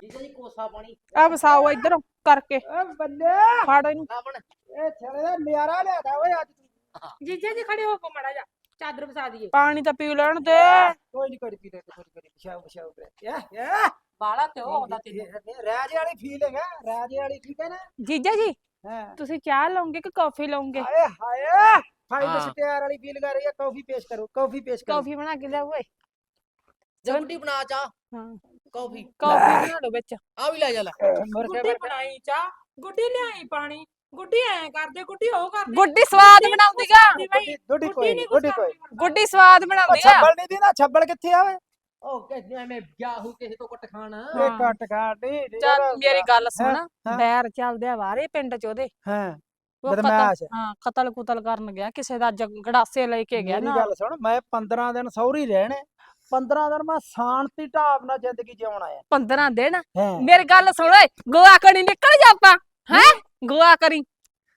[SPEAKER 4] ਜੀਜਾ ਜੀ ਕੋਸਾ ਪਾਣੀ
[SPEAKER 2] ਆ ਵਸਾਓ ਇੱਧਰੋਂ ਕਰਕੇ
[SPEAKER 1] ਓ ਬੱਲੇ
[SPEAKER 2] ਫੜ ਇਹਨੂੰ
[SPEAKER 4] ਆਪਣ
[SPEAKER 1] ਇਹ ਛੜੇ ਦਾ ਨਿਆਰਾ ਲਿਆਦਾ ਓਏ ਅੱਜ ਤੂੰ
[SPEAKER 3] ਜੀਜਾ ਜੀ ਖੜੇ ਹੋ ਕੋ ਮੜਾ ਜਾ ਚਾਦਰ ਵਸਾ ਦਈਏ
[SPEAKER 2] ਪਾਣੀ ਤਾਂ ਪੀ ਲੈਣ ਦੇ
[SPEAKER 1] ਕੋਈ ਨਹੀਂ ਕੋਈ ਨੀ, ਪੀ ਲੈ ਕੋਈ ਕੋਈ ਪਿਛਾਓ ਪਿਛਾਓ ਯਾ ਯਾ
[SPEAKER 3] ਬਾਲਾ ਤੇ ਉਹ ਆਉਂਦਾ ਤੈਨੂੰ
[SPEAKER 1] ਰਾਜੇ ਵਾਲੀ ਫੀਲਿੰਗ ਹੈ ਰਾਜੇ ਵਾਲੀ ਠੀਕ ਹੈ ਨਾ
[SPEAKER 2] ਜੀਜਾ ਜੀ
[SPEAKER 1] ਹਾਂ
[SPEAKER 2] ਤੁਸੀਂ ਚਾਹ ਲਓਗੇ ਕਿ ਕਾਫੀ ਲਓਗੇ
[SPEAKER 1] ਹਾਏ ਹਾਏ ਫਾਈਲ
[SPEAKER 4] ਹਾਂ।
[SPEAKER 1] ਸਟਿਆਰ ਵਾਲੀ ਫੀਲ ਕਰ ਰਹੀ ਹੈ ਕਾਫੀ ਪੇਸ਼ ਕਰੋ ਕਾਫੀ ਪੇਸ਼ ਕਰੋ
[SPEAKER 2] ਕਾਫੀ ਬਣਾ ਕੇ ਲਿਆਓ ਓਏ
[SPEAKER 4] ਜਗੁੱਡੀ ਬਣਾ ਚਾ
[SPEAKER 2] ਹਾਂ
[SPEAKER 4] ਕਾਫੀ
[SPEAKER 2] ਕਾਫੀ ਬਣਾ ਲਓ ਵਿੱਚ
[SPEAKER 4] ਆ ਵੀ ਲੈ ਜਾ ਲੈ
[SPEAKER 1] ਮੁਰਗੇ
[SPEAKER 3] ਗੁੱਡੀ ਬਣਾਈ ਚਾਹ ਗੁੱਡੀ ਲਿਆਈ ਪਾਣੀ ਗੁੱਡੀ ਐ ਕਰਦੇ ਗੁੱਡੀ ਉਹ ਕਰਦੇ।
[SPEAKER 2] ਗੁੱਡੀ ਸਵਾਦ ਬਣਾਉਂਦੀ ਗਾ।
[SPEAKER 1] ਗੁੱਡੀ ਗੁੱਡੀ ਕੋਈ ਨਹੀਂ ਗੁੱਡੀ ਕੋਈ
[SPEAKER 2] ਗੁੱਡੀ ਸਵਾਦ
[SPEAKER 1] ਉਹ
[SPEAKER 2] ਬਣਾਉਂਦੀ ਆ।
[SPEAKER 1] ਛੱਬਲ ਨਹੀਂ ਦੀ ਨਾ ਛੱਬਲ ਕਿੱਥੇ ਆਵੇ
[SPEAKER 4] ਉਹ ਕਹਿੰਦੇ ਐਵੇਂ ਗਿਆਹੂ ਕਿਸੇ ਤੋਂ ਕੁੱਟ ਖਾਣ।
[SPEAKER 1] ਇਹ ਕੱਟ ਕਾਟੀ
[SPEAKER 2] ਚੱਲ ਮੇਰੀ ਗੱਲ ਸੁਣ
[SPEAKER 1] ਹਾਂ।
[SPEAKER 2] ਬੈਰ ਚੱਲਦੇ ਆ ਬਾਹਰੇ ਪਿੰਡ ਚ ਉਹਦੇ।
[SPEAKER 1] ਹਾਂ
[SPEAKER 2] ਉਹ ਕਤਲ
[SPEAKER 1] ਬਦਮਾਸ਼।
[SPEAKER 2] ਹਾਂ ਕਤਲ ਕੁਤਲ ਕਰਨ ਗਿਆ ਕਿਸੇ ਦਾ ਜਗ- ਗੜਾਸੇ ਲੈ ਕੇ ਗਿਆ
[SPEAKER 1] ਮੇਰੀ
[SPEAKER 2] ਨਾ।
[SPEAKER 1] ਗੱਲ ਸੁਣ ਮੈਂ 15 ਦਿਨ ਸੌਰੀ ਰਹਿਣੇ 15 ਦਿਨ ਮੈਂ ਸ਼ਾਂਤੀ ਢਾਬ ਨਾਲ ਜ਼ਿੰਦਗੀ ਜਿਉਣ ਆਇਆ।
[SPEAKER 2] 15 ਦਿਨ?
[SPEAKER 1] ਹਾਂ।
[SPEAKER 2] ਮੇਰੀ ਗੱਲ ਸੁਣ ਓਏ ਗੋਆ ਕਣੀ ਨਿਕਲ ਜਾ ਆਪਾਂ। ਹੈ? ਗੋਆ ਕਰੀ।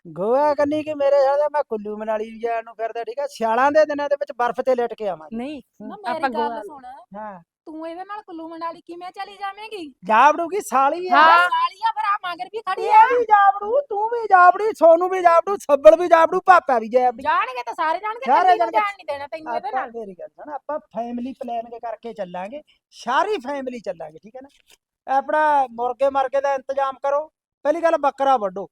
[SPEAKER 1] ਗੋਆ ਕੰਨੀ ਕਿ ਮੇਰੇ ਸਾਲੇ ਮੈਂ ਕੁੱਲੂ ਮਨਾਲੀ ਜਾਣ ਨੂੰ ਫਿਰਦਾ ਠੀਕ ਹੈ ਸਿਆਲਾਂ ਦੇ ਦਿਨਾਂ ਦੇ ਵਿੱਚ ਬਰਫ਼ ਤੇ ਲਿਟ ਕੇ ਆਵਾਂਗੇ।
[SPEAKER 2] ਨਹੀਂ
[SPEAKER 3] ਨਾ
[SPEAKER 2] ਆਪਾਂ
[SPEAKER 3] ਮੇਰੀ ਗੱਲ
[SPEAKER 2] ਗੋਆ-
[SPEAKER 3] ਸੁਣ।
[SPEAKER 1] ਹਾਂ।
[SPEAKER 3] ਤੂੰ ਇਹਦੇ ਨਾਲ ਕੁੱਲੂ ਮਨਾਲੀ ਕਿਵੇਂ ਚਲੀ ਜਾਵੇਂਗੀ?
[SPEAKER 1] ਜਾਬੜੂ ਕੀ ਸਾਲੀ ਆ।
[SPEAKER 2] ਹਾਂ।
[SPEAKER 3] ਸਾਲੀਆ ਫਿਰ ਆ ਮਗਰ ਵੀ ਖੜੀ ਆ।
[SPEAKER 1] ਇਹ ਵੀ ਜਾਬੜੂ ਤੂੰ ਵੀ ਜਾਬੜੀ ਸੋਨੂੰ ਵੀ ਜਾਬੜੂ ਸੱਬਲ ਵੀ ਜਾਬੜੂ ਪਾਪਾ ਵੀ ਜਾਬੜੀ
[SPEAKER 3] ਜਾਣਗੇ ਤਾਂ ਸਾਰੇ ਜਾਣਗੇ
[SPEAKER 1] ਸਾਰੇ ਜਾਣਗੇ।
[SPEAKER 3] ਜਾਣ ਨਹੀਂ ਦੇਣਾ ਤੈਨੂੰ ਇਹਦੇ
[SPEAKER 1] ਆਪਾਂ
[SPEAKER 3] ਨਾਲ।
[SPEAKER 1] ਮੇਰੀ ਗੱਲ ਸੁਣ ਆਪਾਂ ਫੈਮਿਲੀ ਪਲਾਨ ਕਰਕੇ ਚੱਲਾਂਗੇ ਸਾਰੀ ਫੈਮਿਲੀ ਚੱਲਾਂਗੇ ਠੀਕ ਹੈ ਨਾ? ਆਪਣਾ ਮੁਰਗੇ ਮਰਗੇ ਦਾ ਇੰਤਜ਼ਾਮ ਕਰੋ। ਪਹਿਲੀ ਗੱਲ ਬੱਕਰਾ ਵੱਢੋ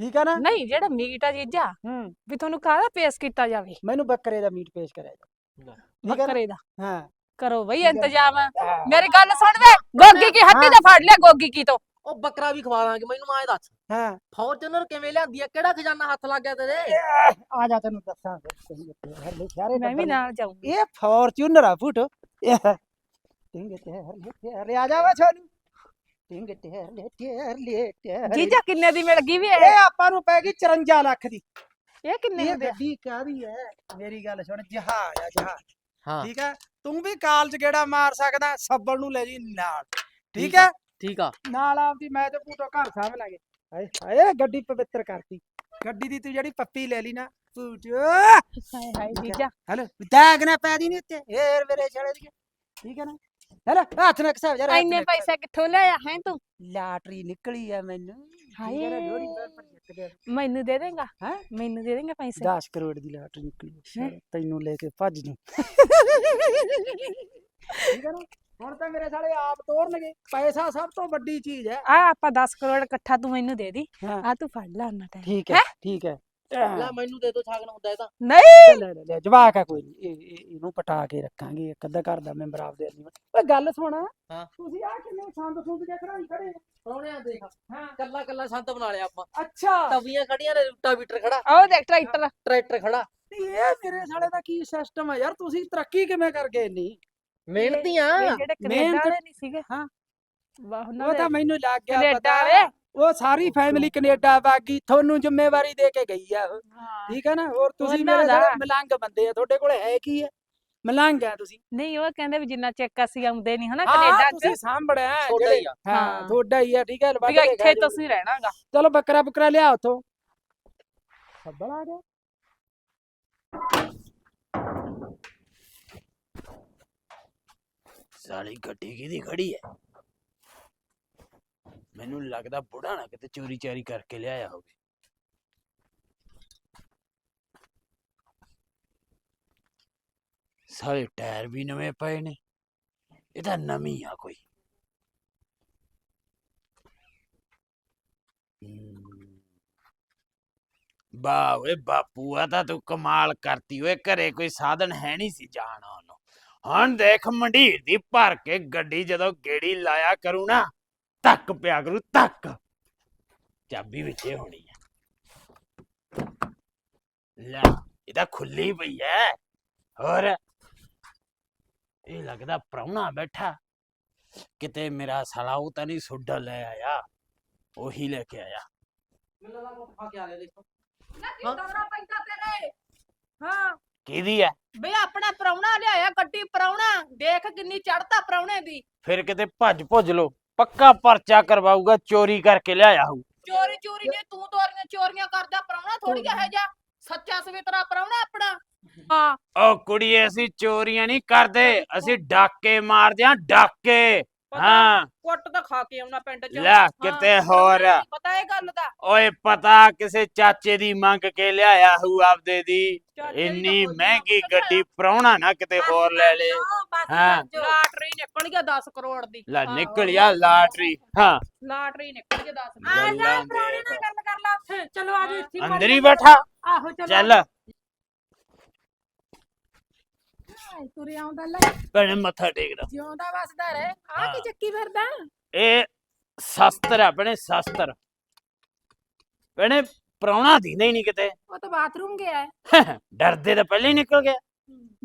[SPEAKER 1] ਠੀਕ ਹੈ ਨਾ?
[SPEAKER 2] ਨਹੀਂ ਜਿਹੜਾ ਮੀਟ ਆ ਜੀਜਾ
[SPEAKER 1] ਹੂੰ।
[SPEAKER 2] ਵੀ ਤੁਹਾਨੂੰ ਕਾਹਦਾ ਪੇਸ਼ ਕੀਤਾ ਜਾਵੇ?
[SPEAKER 1] ਮੈਨੂੰ ਬੱਕਰੇ ਦਾ ਮੀਟ ਪੇਸ਼ ਕਰਿਆ ਜਾ
[SPEAKER 2] ਬੱਕਰੇ ਦਾ?
[SPEAKER 1] ਹਾਂ।
[SPEAKER 2] ਕਰੋ ਬਈ। ਇੰਤਜ਼ਾਮ। ਮੇਰੀ ਗੱਲ ਸੁਣ ਵੇ ਗੋਗੀ ਕੀ ਹੱਡੀ ਦਾ ਫੜ ਲਿਆ ਗੋਗੀ ਕੀ ਤੋਂ?
[SPEAKER 4] ਉਹ ਬੱਕਰਾ ਵੀ ਖਵਾ ਦਾਂਗੇ ਮੈਨੂੰ ਮਾਏ ਦੱਸ।
[SPEAKER 1] ਹਾਂ।
[SPEAKER 4] ਫੌਰਚੂਨਰ ਕਿਵੇਂ ਲਿਆਂਦੀ ਆ? ਕਿਹੜਾ ਖਜ਼ਾਨਾ ਹੱਥ ਲੱਗ ਗਿਆ ਤੇਰੇ?
[SPEAKER 1] ਆ ਜਾ ਤੈਨੂੰ ਦੱਸਾਂ
[SPEAKER 2] ਮੈਂ ਵੀ ਨਾਲ ਜਾਊਂਗੀ।
[SPEAKER 1] ਇਹ ਫੋਰਚੂਨਰ ਆ ਫੁੱਟ। ਟਿੰਗ ਤੇ ਹਰਲੇ ਤੇ ਆ ਜਾ ਵਾ ਛੋਨੂ ਟਿੰਗ ਤੇ ਹਰਲੇ ਤੇ
[SPEAKER 2] ਜੀਜਾ ਕਿੰਨੇ ਦੀ ਮਿਲ ਗਈ ਵੀ? ਇਹ
[SPEAKER 1] ਇਹ ਆਪਾਂ ਨੂੰ ਪੈ ਗਈ 54 ਲੱਖ ਦੀ।
[SPEAKER 2] ਇਹ ਕਿੰਨੇ
[SPEAKER 1] ਇਹ
[SPEAKER 2] ਆ?
[SPEAKER 1] ਗੱਡੀ ਕਾਹਦੀ ਹੈ ਮੇਰੀ ਗੱਲ ਸੁਣ ਜਹਾਜ਼ ਆ ਜਹਾਜ਼।
[SPEAKER 4] ਹਾਂ।
[SPEAKER 1] ਠੀਕ ਹੈ ਤੂੰ ਵੀ ਕਾਲਜ ਗੇੜਾ ਮਾਰ ਸਕਦਾ ਸੱਬਲ ਨੂੰ ਲੈ ਜੀ ਨਾਲ। ਠੀਕ ਹੈ
[SPEAKER 4] ਠੀਕ ਆ।
[SPEAKER 1] ਨਾਲ ਆਪਦੀ ਮੈਂ ਤੇ ਭੂਟੋ ਘਰ ਸਾਂਭ ਲਾਂਗੇ। ਹਾਏ ਹਾਏ ਗੱਡੀ ਪਵਿੱਤਰ ਕਰਤੀ। ਗੱਡੀ ਦੀ ਤੂੰ ਜਿਹੜੀ ਪੱਪੀ ਲੈ ਲਈ ਨਾ ਭੂਟੋ
[SPEAKER 2] ਹਾਏ ਹਾਏ ਜੀਜਾ।
[SPEAKER 1] ਹਲੋ ਦਾਗ ਨਾ ਪੈ ਦੀ ਨਹੀਂ ਉੱਤੇ। ਏਰ ਮੇਰੇ ਛੜੇ ਦੀ ਠੀਕ ਹੈ ਨਾ? ਹਲੋ ਹੱਥ ਨਾਲ ਕਸਾ ਜਾ
[SPEAKER 2] ਇੰਨੇ ਪੈਸੇ ਕਿੱਥੋਂ ਲਿਆਇਆ ਹੈ ਤੂੰ?
[SPEAKER 1] ਲਾਟਰੀ ਨਿਕਲੀ ਆ ਮੈਨੂੰ। ਹੈ
[SPEAKER 2] ਹਾਏ।
[SPEAKER 1] ਲੋਹੜੀ ਪਰ ਪਰ ਜਿੱਤ ਗਿਆ।
[SPEAKER 2] ਮੈਨੂੰ ਦੇ ਦੇਂਗਾ?
[SPEAKER 1] ਹੈਂ?
[SPEAKER 2] ਮੈਨੂੰ ਦੇ ਦੇਂਗਾ ਪੈਸੇ?
[SPEAKER 1] 10 ਕਰੋੜ ਦੀ ਲਾਟਰੀ ਨਿਕਲੀ ਸਾਲਾ ਤੈਨੂੰ ਲੈ ਕੇ ਭੱਜ ਜੂ ਠੀਕ ਹੈ ਨਾ? ਹੁਣ ਤਾਂ ਮੇਰੇ ਸਾਲੇ ਆਪ ਤੋੜਨਗੇ। ਪੈਸਾ ਸਭ ਤੋਂ ਵੱਡੀ ਚੀਜ਼ ਹੈ।
[SPEAKER 2] ਆ ਆਪਾਂ 10 ਕਰੋੜ ਇਕੱਠਾ ਤੂੰ ਮੈਨੂੰ ਦੇ ਦੀ।
[SPEAKER 1] ਹਾਂ।
[SPEAKER 2] ਆ ਤੂੰ ਫੜ ਲੈ ਉਹਨਾਂ ਟਾਈਮ
[SPEAKER 1] ਠੀਕ ਹੈ? ਠੀਕ ਹੈ।
[SPEAKER 4] ਲੈ ਮੈਨੂੰ ਦੇ ਦੋ ਛਾਗਣ ਹੁੰਦਾ ਇਹ ਤਾਂ।
[SPEAKER 2] ਨਹੀਂ!
[SPEAKER 1] ਲੈ ਲੈ ਲੈ ਜਵਾਕ ਆ ਕੋਈ ਨੀ, ਇਹ ਇਹ- ਇਹਨੂੰ ਪਟਾ ਕੇ ਰੱਖਾਂਗੇ ਇੱਕ ਅੱਧਾ ਘਰ ਦਾ ਮੈਂਬਰ ਆਪਦੇ ਨਹੀਂ ਓਏ ਗੱਲ ਸੁਣ।
[SPEAKER 4] ਹਾਂ।
[SPEAKER 1] ਤੁਸੀਂ ਆ ਕਿੰਨੇ ਸੰਦ ਸੁੰਦ ਕੇ ਖੜਾਈ ਖੜੇ?
[SPEAKER 4] ਪਰੌਣਿਆਂ ਦੇਖ
[SPEAKER 1] ਹਾਂ।
[SPEAKER 4] ਕੱਲਾ ਕੱਲਾ ਸੰਤ ਬਣਾ ਲਿਆ ਆਪਾਂ।
[SPEAKER 1] ਅੱਛਾ।
[SPEAKER 4] ਤਵੀਆਂ ਖੜੀਆਂ ਨੇ ਰੂਟਾ ਵੀਟਰ ਖੜਾ।
[SPEAKER 2] ਉਹ ਦੇਖ ਟਰੈਕਟਰ।
[SPEAKER 4] ਟਰੈਕਟਰ ਖੜਾ।
[SPEAKER 1] ਤੇ ਇਹ ਮੇਰੇ ਸਾਲੇ ਦਾ ਕੀ ਸਿਸਟਮ ਆ ਯਾਰ? ਤੁਸੀਂ ਤਰੱਕੀ ਕਿਵੇਂ ਕਰ ਗਏ ਨਹੀਂ
[SPEAKER 4] ਮਿਹਨਤੀਆਂ
[SPEAKER 2] ਇਹ ਜਿਹੜੇ ਕੈਨੇਡਾ
[SPEAKER 1] ਮਿਹਨਤ-
[SPEAKER 2] ਵਾਲੇ ਨਹੀਂ ਸੀਗੇ।
[SPEAKER 1] ਹਾਂ।
[SPEAKER 2] ਵਾਹ ਉਹਨਾਂ
[SPEAKER 1] ਉਹ
[SPEAKER 2] ਦੇ
[SPEAKER 1] ਤਾਂ ਮੈਨੂੰ ਲੱਗ ਗਿਆ
[SPEAKER 2] ਕੈਨੇਡਾ
[SPEAKER 1] ਪਤਾ।
[SPEAKER 2] ਵਾਲੇ।
[SPEAKER 1] ਉਹ ਸਾਰੀ ਫੈਮਿਲੀ ਕੈਨੇਡਾ ਬਾਗੀ ਤੁਹਾਨੂੰ ਜ਼ਿੰਮੇਵਾਰੀ ਦੇ ਕੇ ਗਈ ਆ ਉਹ।
[SPEAKER 2] ਹਾਂ।
[SPEAKER 1] ਠੀਕ ਹੈ ਨਾ? ਹੋਰ ਤੁਸੀਂ
[SPEAKER 2] ਉਹਨਾਂ
[SPEAKER 1] ਮੇਰੇ
[SPEAKER 2] ਦਾ।
[SPEAKER 1] ਮਲੰਗ ਬੰਦੇ ਆ ਤੁਹਾਡੇ ਕੋਲ ਹੈ ਕੀ ਹੈ ਮਲੰਗ ਆ ਤੁਸੀਂ।
[SPEAKER 2] ਨਹੀਂ ਉਹ ਕਹਿੰਦੇ ਵੀ ਜਿੰਨਾ ਚੈੱਕ ਅਸੀਂ ਆਉਂਦੇ ਨਹੀਂ ਹਨਾ
[SPEAKER 1] ਹਾਂ
[SPEAKER 2] ਕੈਨੇਡਾ
[SPEAKER 1] ਤੁਸੀਂ
[SPEAKER 2] ਚ।
[SPEAKER 1] ਸਾਂਭੜਿਆ ਜਿਹੜੇ-
[SPEAKER 4] ਹੀ ਆ।
[SPEAKER 1] ਹਾਂ
[SPEAKER 2] ਹਾਂ।
[SPEAKER 1] ਤੁਹਾਡਾ ਹੀ ਆ ਠੀਕ ਹੈ ਵੱਢ
[SPEAKER 2] ਵੀ
[SPEAKER 1] ਕੇ ਖਾ
[SPEAKER 2] ਇੱਥੇ
[SPEAKER 1] ਜਾਓ।
[SPEAKER 2] ਤੁਸੀਂ ਰਹਿਣਾਗਾ
[SPEAKER 1] ਚਲੋ ਬੱਕਰਾ ਬੁਕਰਾ ਲਿਆ ਉਥੋਂ। ਖੱਬਲ ਆ ਗਿਆ।
[SPEAKER 5] ਸਾਲੀ ਗੱਡੀ ਕਿਹਦੀ ਖੜੀ ਹੈ? ਮੈਨੂੰ ਲੱਗਦਾ ਬੁੜਾ ਨਾ ਕਿਤੇ ਚੋਰੀ ਚਾਰੀ ਕਰਕੇ ਲਿਆਇਆ ਹੋਵੇ। ਸਾਰੇ ਟਾਇਰ ਵੀ ਨਵੇਂ ਪਏ ਨੇ, ਇਹ ਤਾਂ ਨਵੀਂ ਆ ਕੋਈ। ਵਾਹ ਓਏ ਬਾਪੂ, ਆ ਤਾਂ ਤੂੰ ਕਮਾਲ ਕਰਤੀ ਓਏ, ਘਰੇ ਕੋਈ ਸਾਧਨ ਹੈ ਨਹੀਂ ਸੀ ਜਾਣ ਆਉਣ ਨੂੰ। ਹੁਣ ਦੇਖ ਮੰਡੀਰ ਦੀ ਭਰ ਕੇ ਗੱਡੀ ਜਦੋਂ ਗੇੜੀ ਲਾਇਆ ਕਰੂ ਨਾ ਤੱਕ ਪਿਆ ਕਰੂ ਤੱਕ। ਚਾਬੀ ਵਿੱਚੇ ਹੋਣੀ ਹੈ ਲੈ ਇਹ ਤਾਂ ਖੁੱਲੀ ਪਈ ਹੈ ਹੋਰ? ਇਹ ਲੱਗਦਾ ਪ੍ਰਾਹੁਣਾ ਬੈਠਾ। ਕਿਤੇ ਮੇਰਾ ਸਾਲਾ ਉਹ ਤਾਂ ਨਹੀਂ ਸੁੱਡਾ ਲੈ ਆਇਆ। ਉਹੀ ਲੈ ਕੇ ਆਇਆ।
[SPEAKER 4] ਮੈਨੂੰ ਲੱਗਾ ਖਾ ਕੇ ਆ ਗਿਆ ਦੇਖੋ।
[SPEAKER 3] ਦੌਰਾ ਪੈਂਦਾ ਤੇਰੇ? ਹਾਂ।
[SPEAKER 5] ਕਿਹਦੀ ਹੈ
[SPEAKER 3] ਬਈ ਆਪਣਾ ਪ੍ਰਾਹੁਣਾ ਲਿਆਇਆ ਗੱਡੀ ਪ੍ਰਾਹੁਣਾ। ਦੇਖ ਕਿੰਨੀ ਚੜਤਾ ਪ੍ਰਾਹੁਣੇ ਦੀ।
[SPEAKER 5] ਫਿਰ ਕਿਤੇ ਭੱਜ ਭੁੱਜ ਲੋ ਪੱਕਾ ਪਰਚਾ ਕਰਵਾਊਗਾ ਚੋਰੀ ਕਰਕੇ ਲਿਆਇਆ ਹੋਊ।
[SPEAKER 3] ਚੋਰੀ ਚੋਰੀ ਨੇ ਤੂੰ ਤੋਰੀਆਂ ਚੋਰੀਆਂ ਕਰਦਾ ਪ੍ਰਾਹੁਣਾ ਥੋੜੀ ਜਿਹਾ ਜਾ ਸੱਚਾ ਸਵੇਤਰਾ ਪ੍ਰਾਹੁਣਾ ਆਪਣਾ। ਹਾਂ।
[SPEAKER 5] ਓ ਕੁੜੀਏ ਅਸੀਂ ਚੋਰੀਆਂ ਨਹੀਂ ਕਰਦੇ ਅਸੀਂ ਡਾਕੇ ਮਾਰਦੇ ਆਂ ਡਾਕੇ। ਹਾਂ।
[SPEAKER 3] ਕੁੱਟ ਤਾਂ ਖਾ ਕੇ ਆਉਣਾ ਪਿੰਡ ਚ।
[SPEAKER 5] ਲੈ ਕਿਤੇ ਹੋਰ।
[SPEAKER 3] ਪਤਾ ਇਹ ਗੱਲ ਦਾ।
[SPEAKER 5] ਓਏ ਪਤਾ ਕਿਸੇ ਚਾਚੇ ਦੀ ਮੰਗ ਕੇ ਲਿਆਇਆ ਹੋਊ ਆਪਦੇ ਦੀ।
[SPEAKER 3] ਚਾਚੇ ਦੀ ਤਾਂ
[SPEAKER 5] ਇੰਨੀ
[SPEAKER 3] ਕੋਈ
[SPEAKER 5] ਮਹਿੰਗੀ
[SPEAKER 3] ਮੰਗ
[SPEAKER 5] ਗੱਡੀ ਪ੍ਰਾਹੁਣਾ ਨਾ ਕਿਤੇ ਹੋਰ ਲੈ ਲੇ। ਹਾਂ।
[SPEAKER 3] ਲਾਟਰੀ ਨਿਕਲ ਗਿਆ 10 ਕਰੋੜ ਦੀ।
[SPEAKER 5] ਲੈ
[SPEAKER 3] ਆਹੋ,
[SPEAKER 5] ਨਿਕਲਿਆ ਲਾਟਰੀ। ਹਾਂ।
[SPEAKER 3] ਲਾਟਰੀ ਨਿਕਲ ਗਿਆ 10
[SPEAKER 5] ਗੱਲਾਂ ਦੇਖ।
[SPEAKER 3] ਗੱਲ ਕਰ ਲਾ। ਉੱਥੇ ਚਲੋ ਇੱਥੇ ਹੀ
[SPEAKER 5] ਅੰਦਰ ਹੀ ਬੈਠਾ।
[SPEAKER 3] ਆਹੋ ਚਲੋ।
[SPEAKER 5] ਚੱਲ।
[SPEAKER 3] ਤੁਰੇ ਆਉਂਦਾ ਲੈ।
[SPEAKER 5] ਭੈਣੇ ਮੱਥਾ ਟੇਕਦਾ।
[SPEAKER 3] ਜਿਉਂਦਾ ਵਸਦਾ ਰਹਿ। ਆ। ਕੀ ਚੱਕੀ ਫਿਰਦਾ?
[SPEAKER 5] ਇਹ ਸ਼ਸਤਰ ਆ ਭੈਣੇ ਸ਼ਸਤਰ। ਭੈਣੇ ਪ੍ਰਾਹੁਣਾ ਦੀਂਦਾ ਹੀ ਨਹੀਂ ਕਿਤੇ।
[SPEAKER 3] ਉਹ ਤਾਂ ਬਾਥਰੂਮ ਗਿਆ। ਹੈ
[SPEAKER 5] ਡਰਦੇ ਤਾਂ ਪਹਿਲੇ ਹੀ ਨਿਕਲ ਗਿਆ।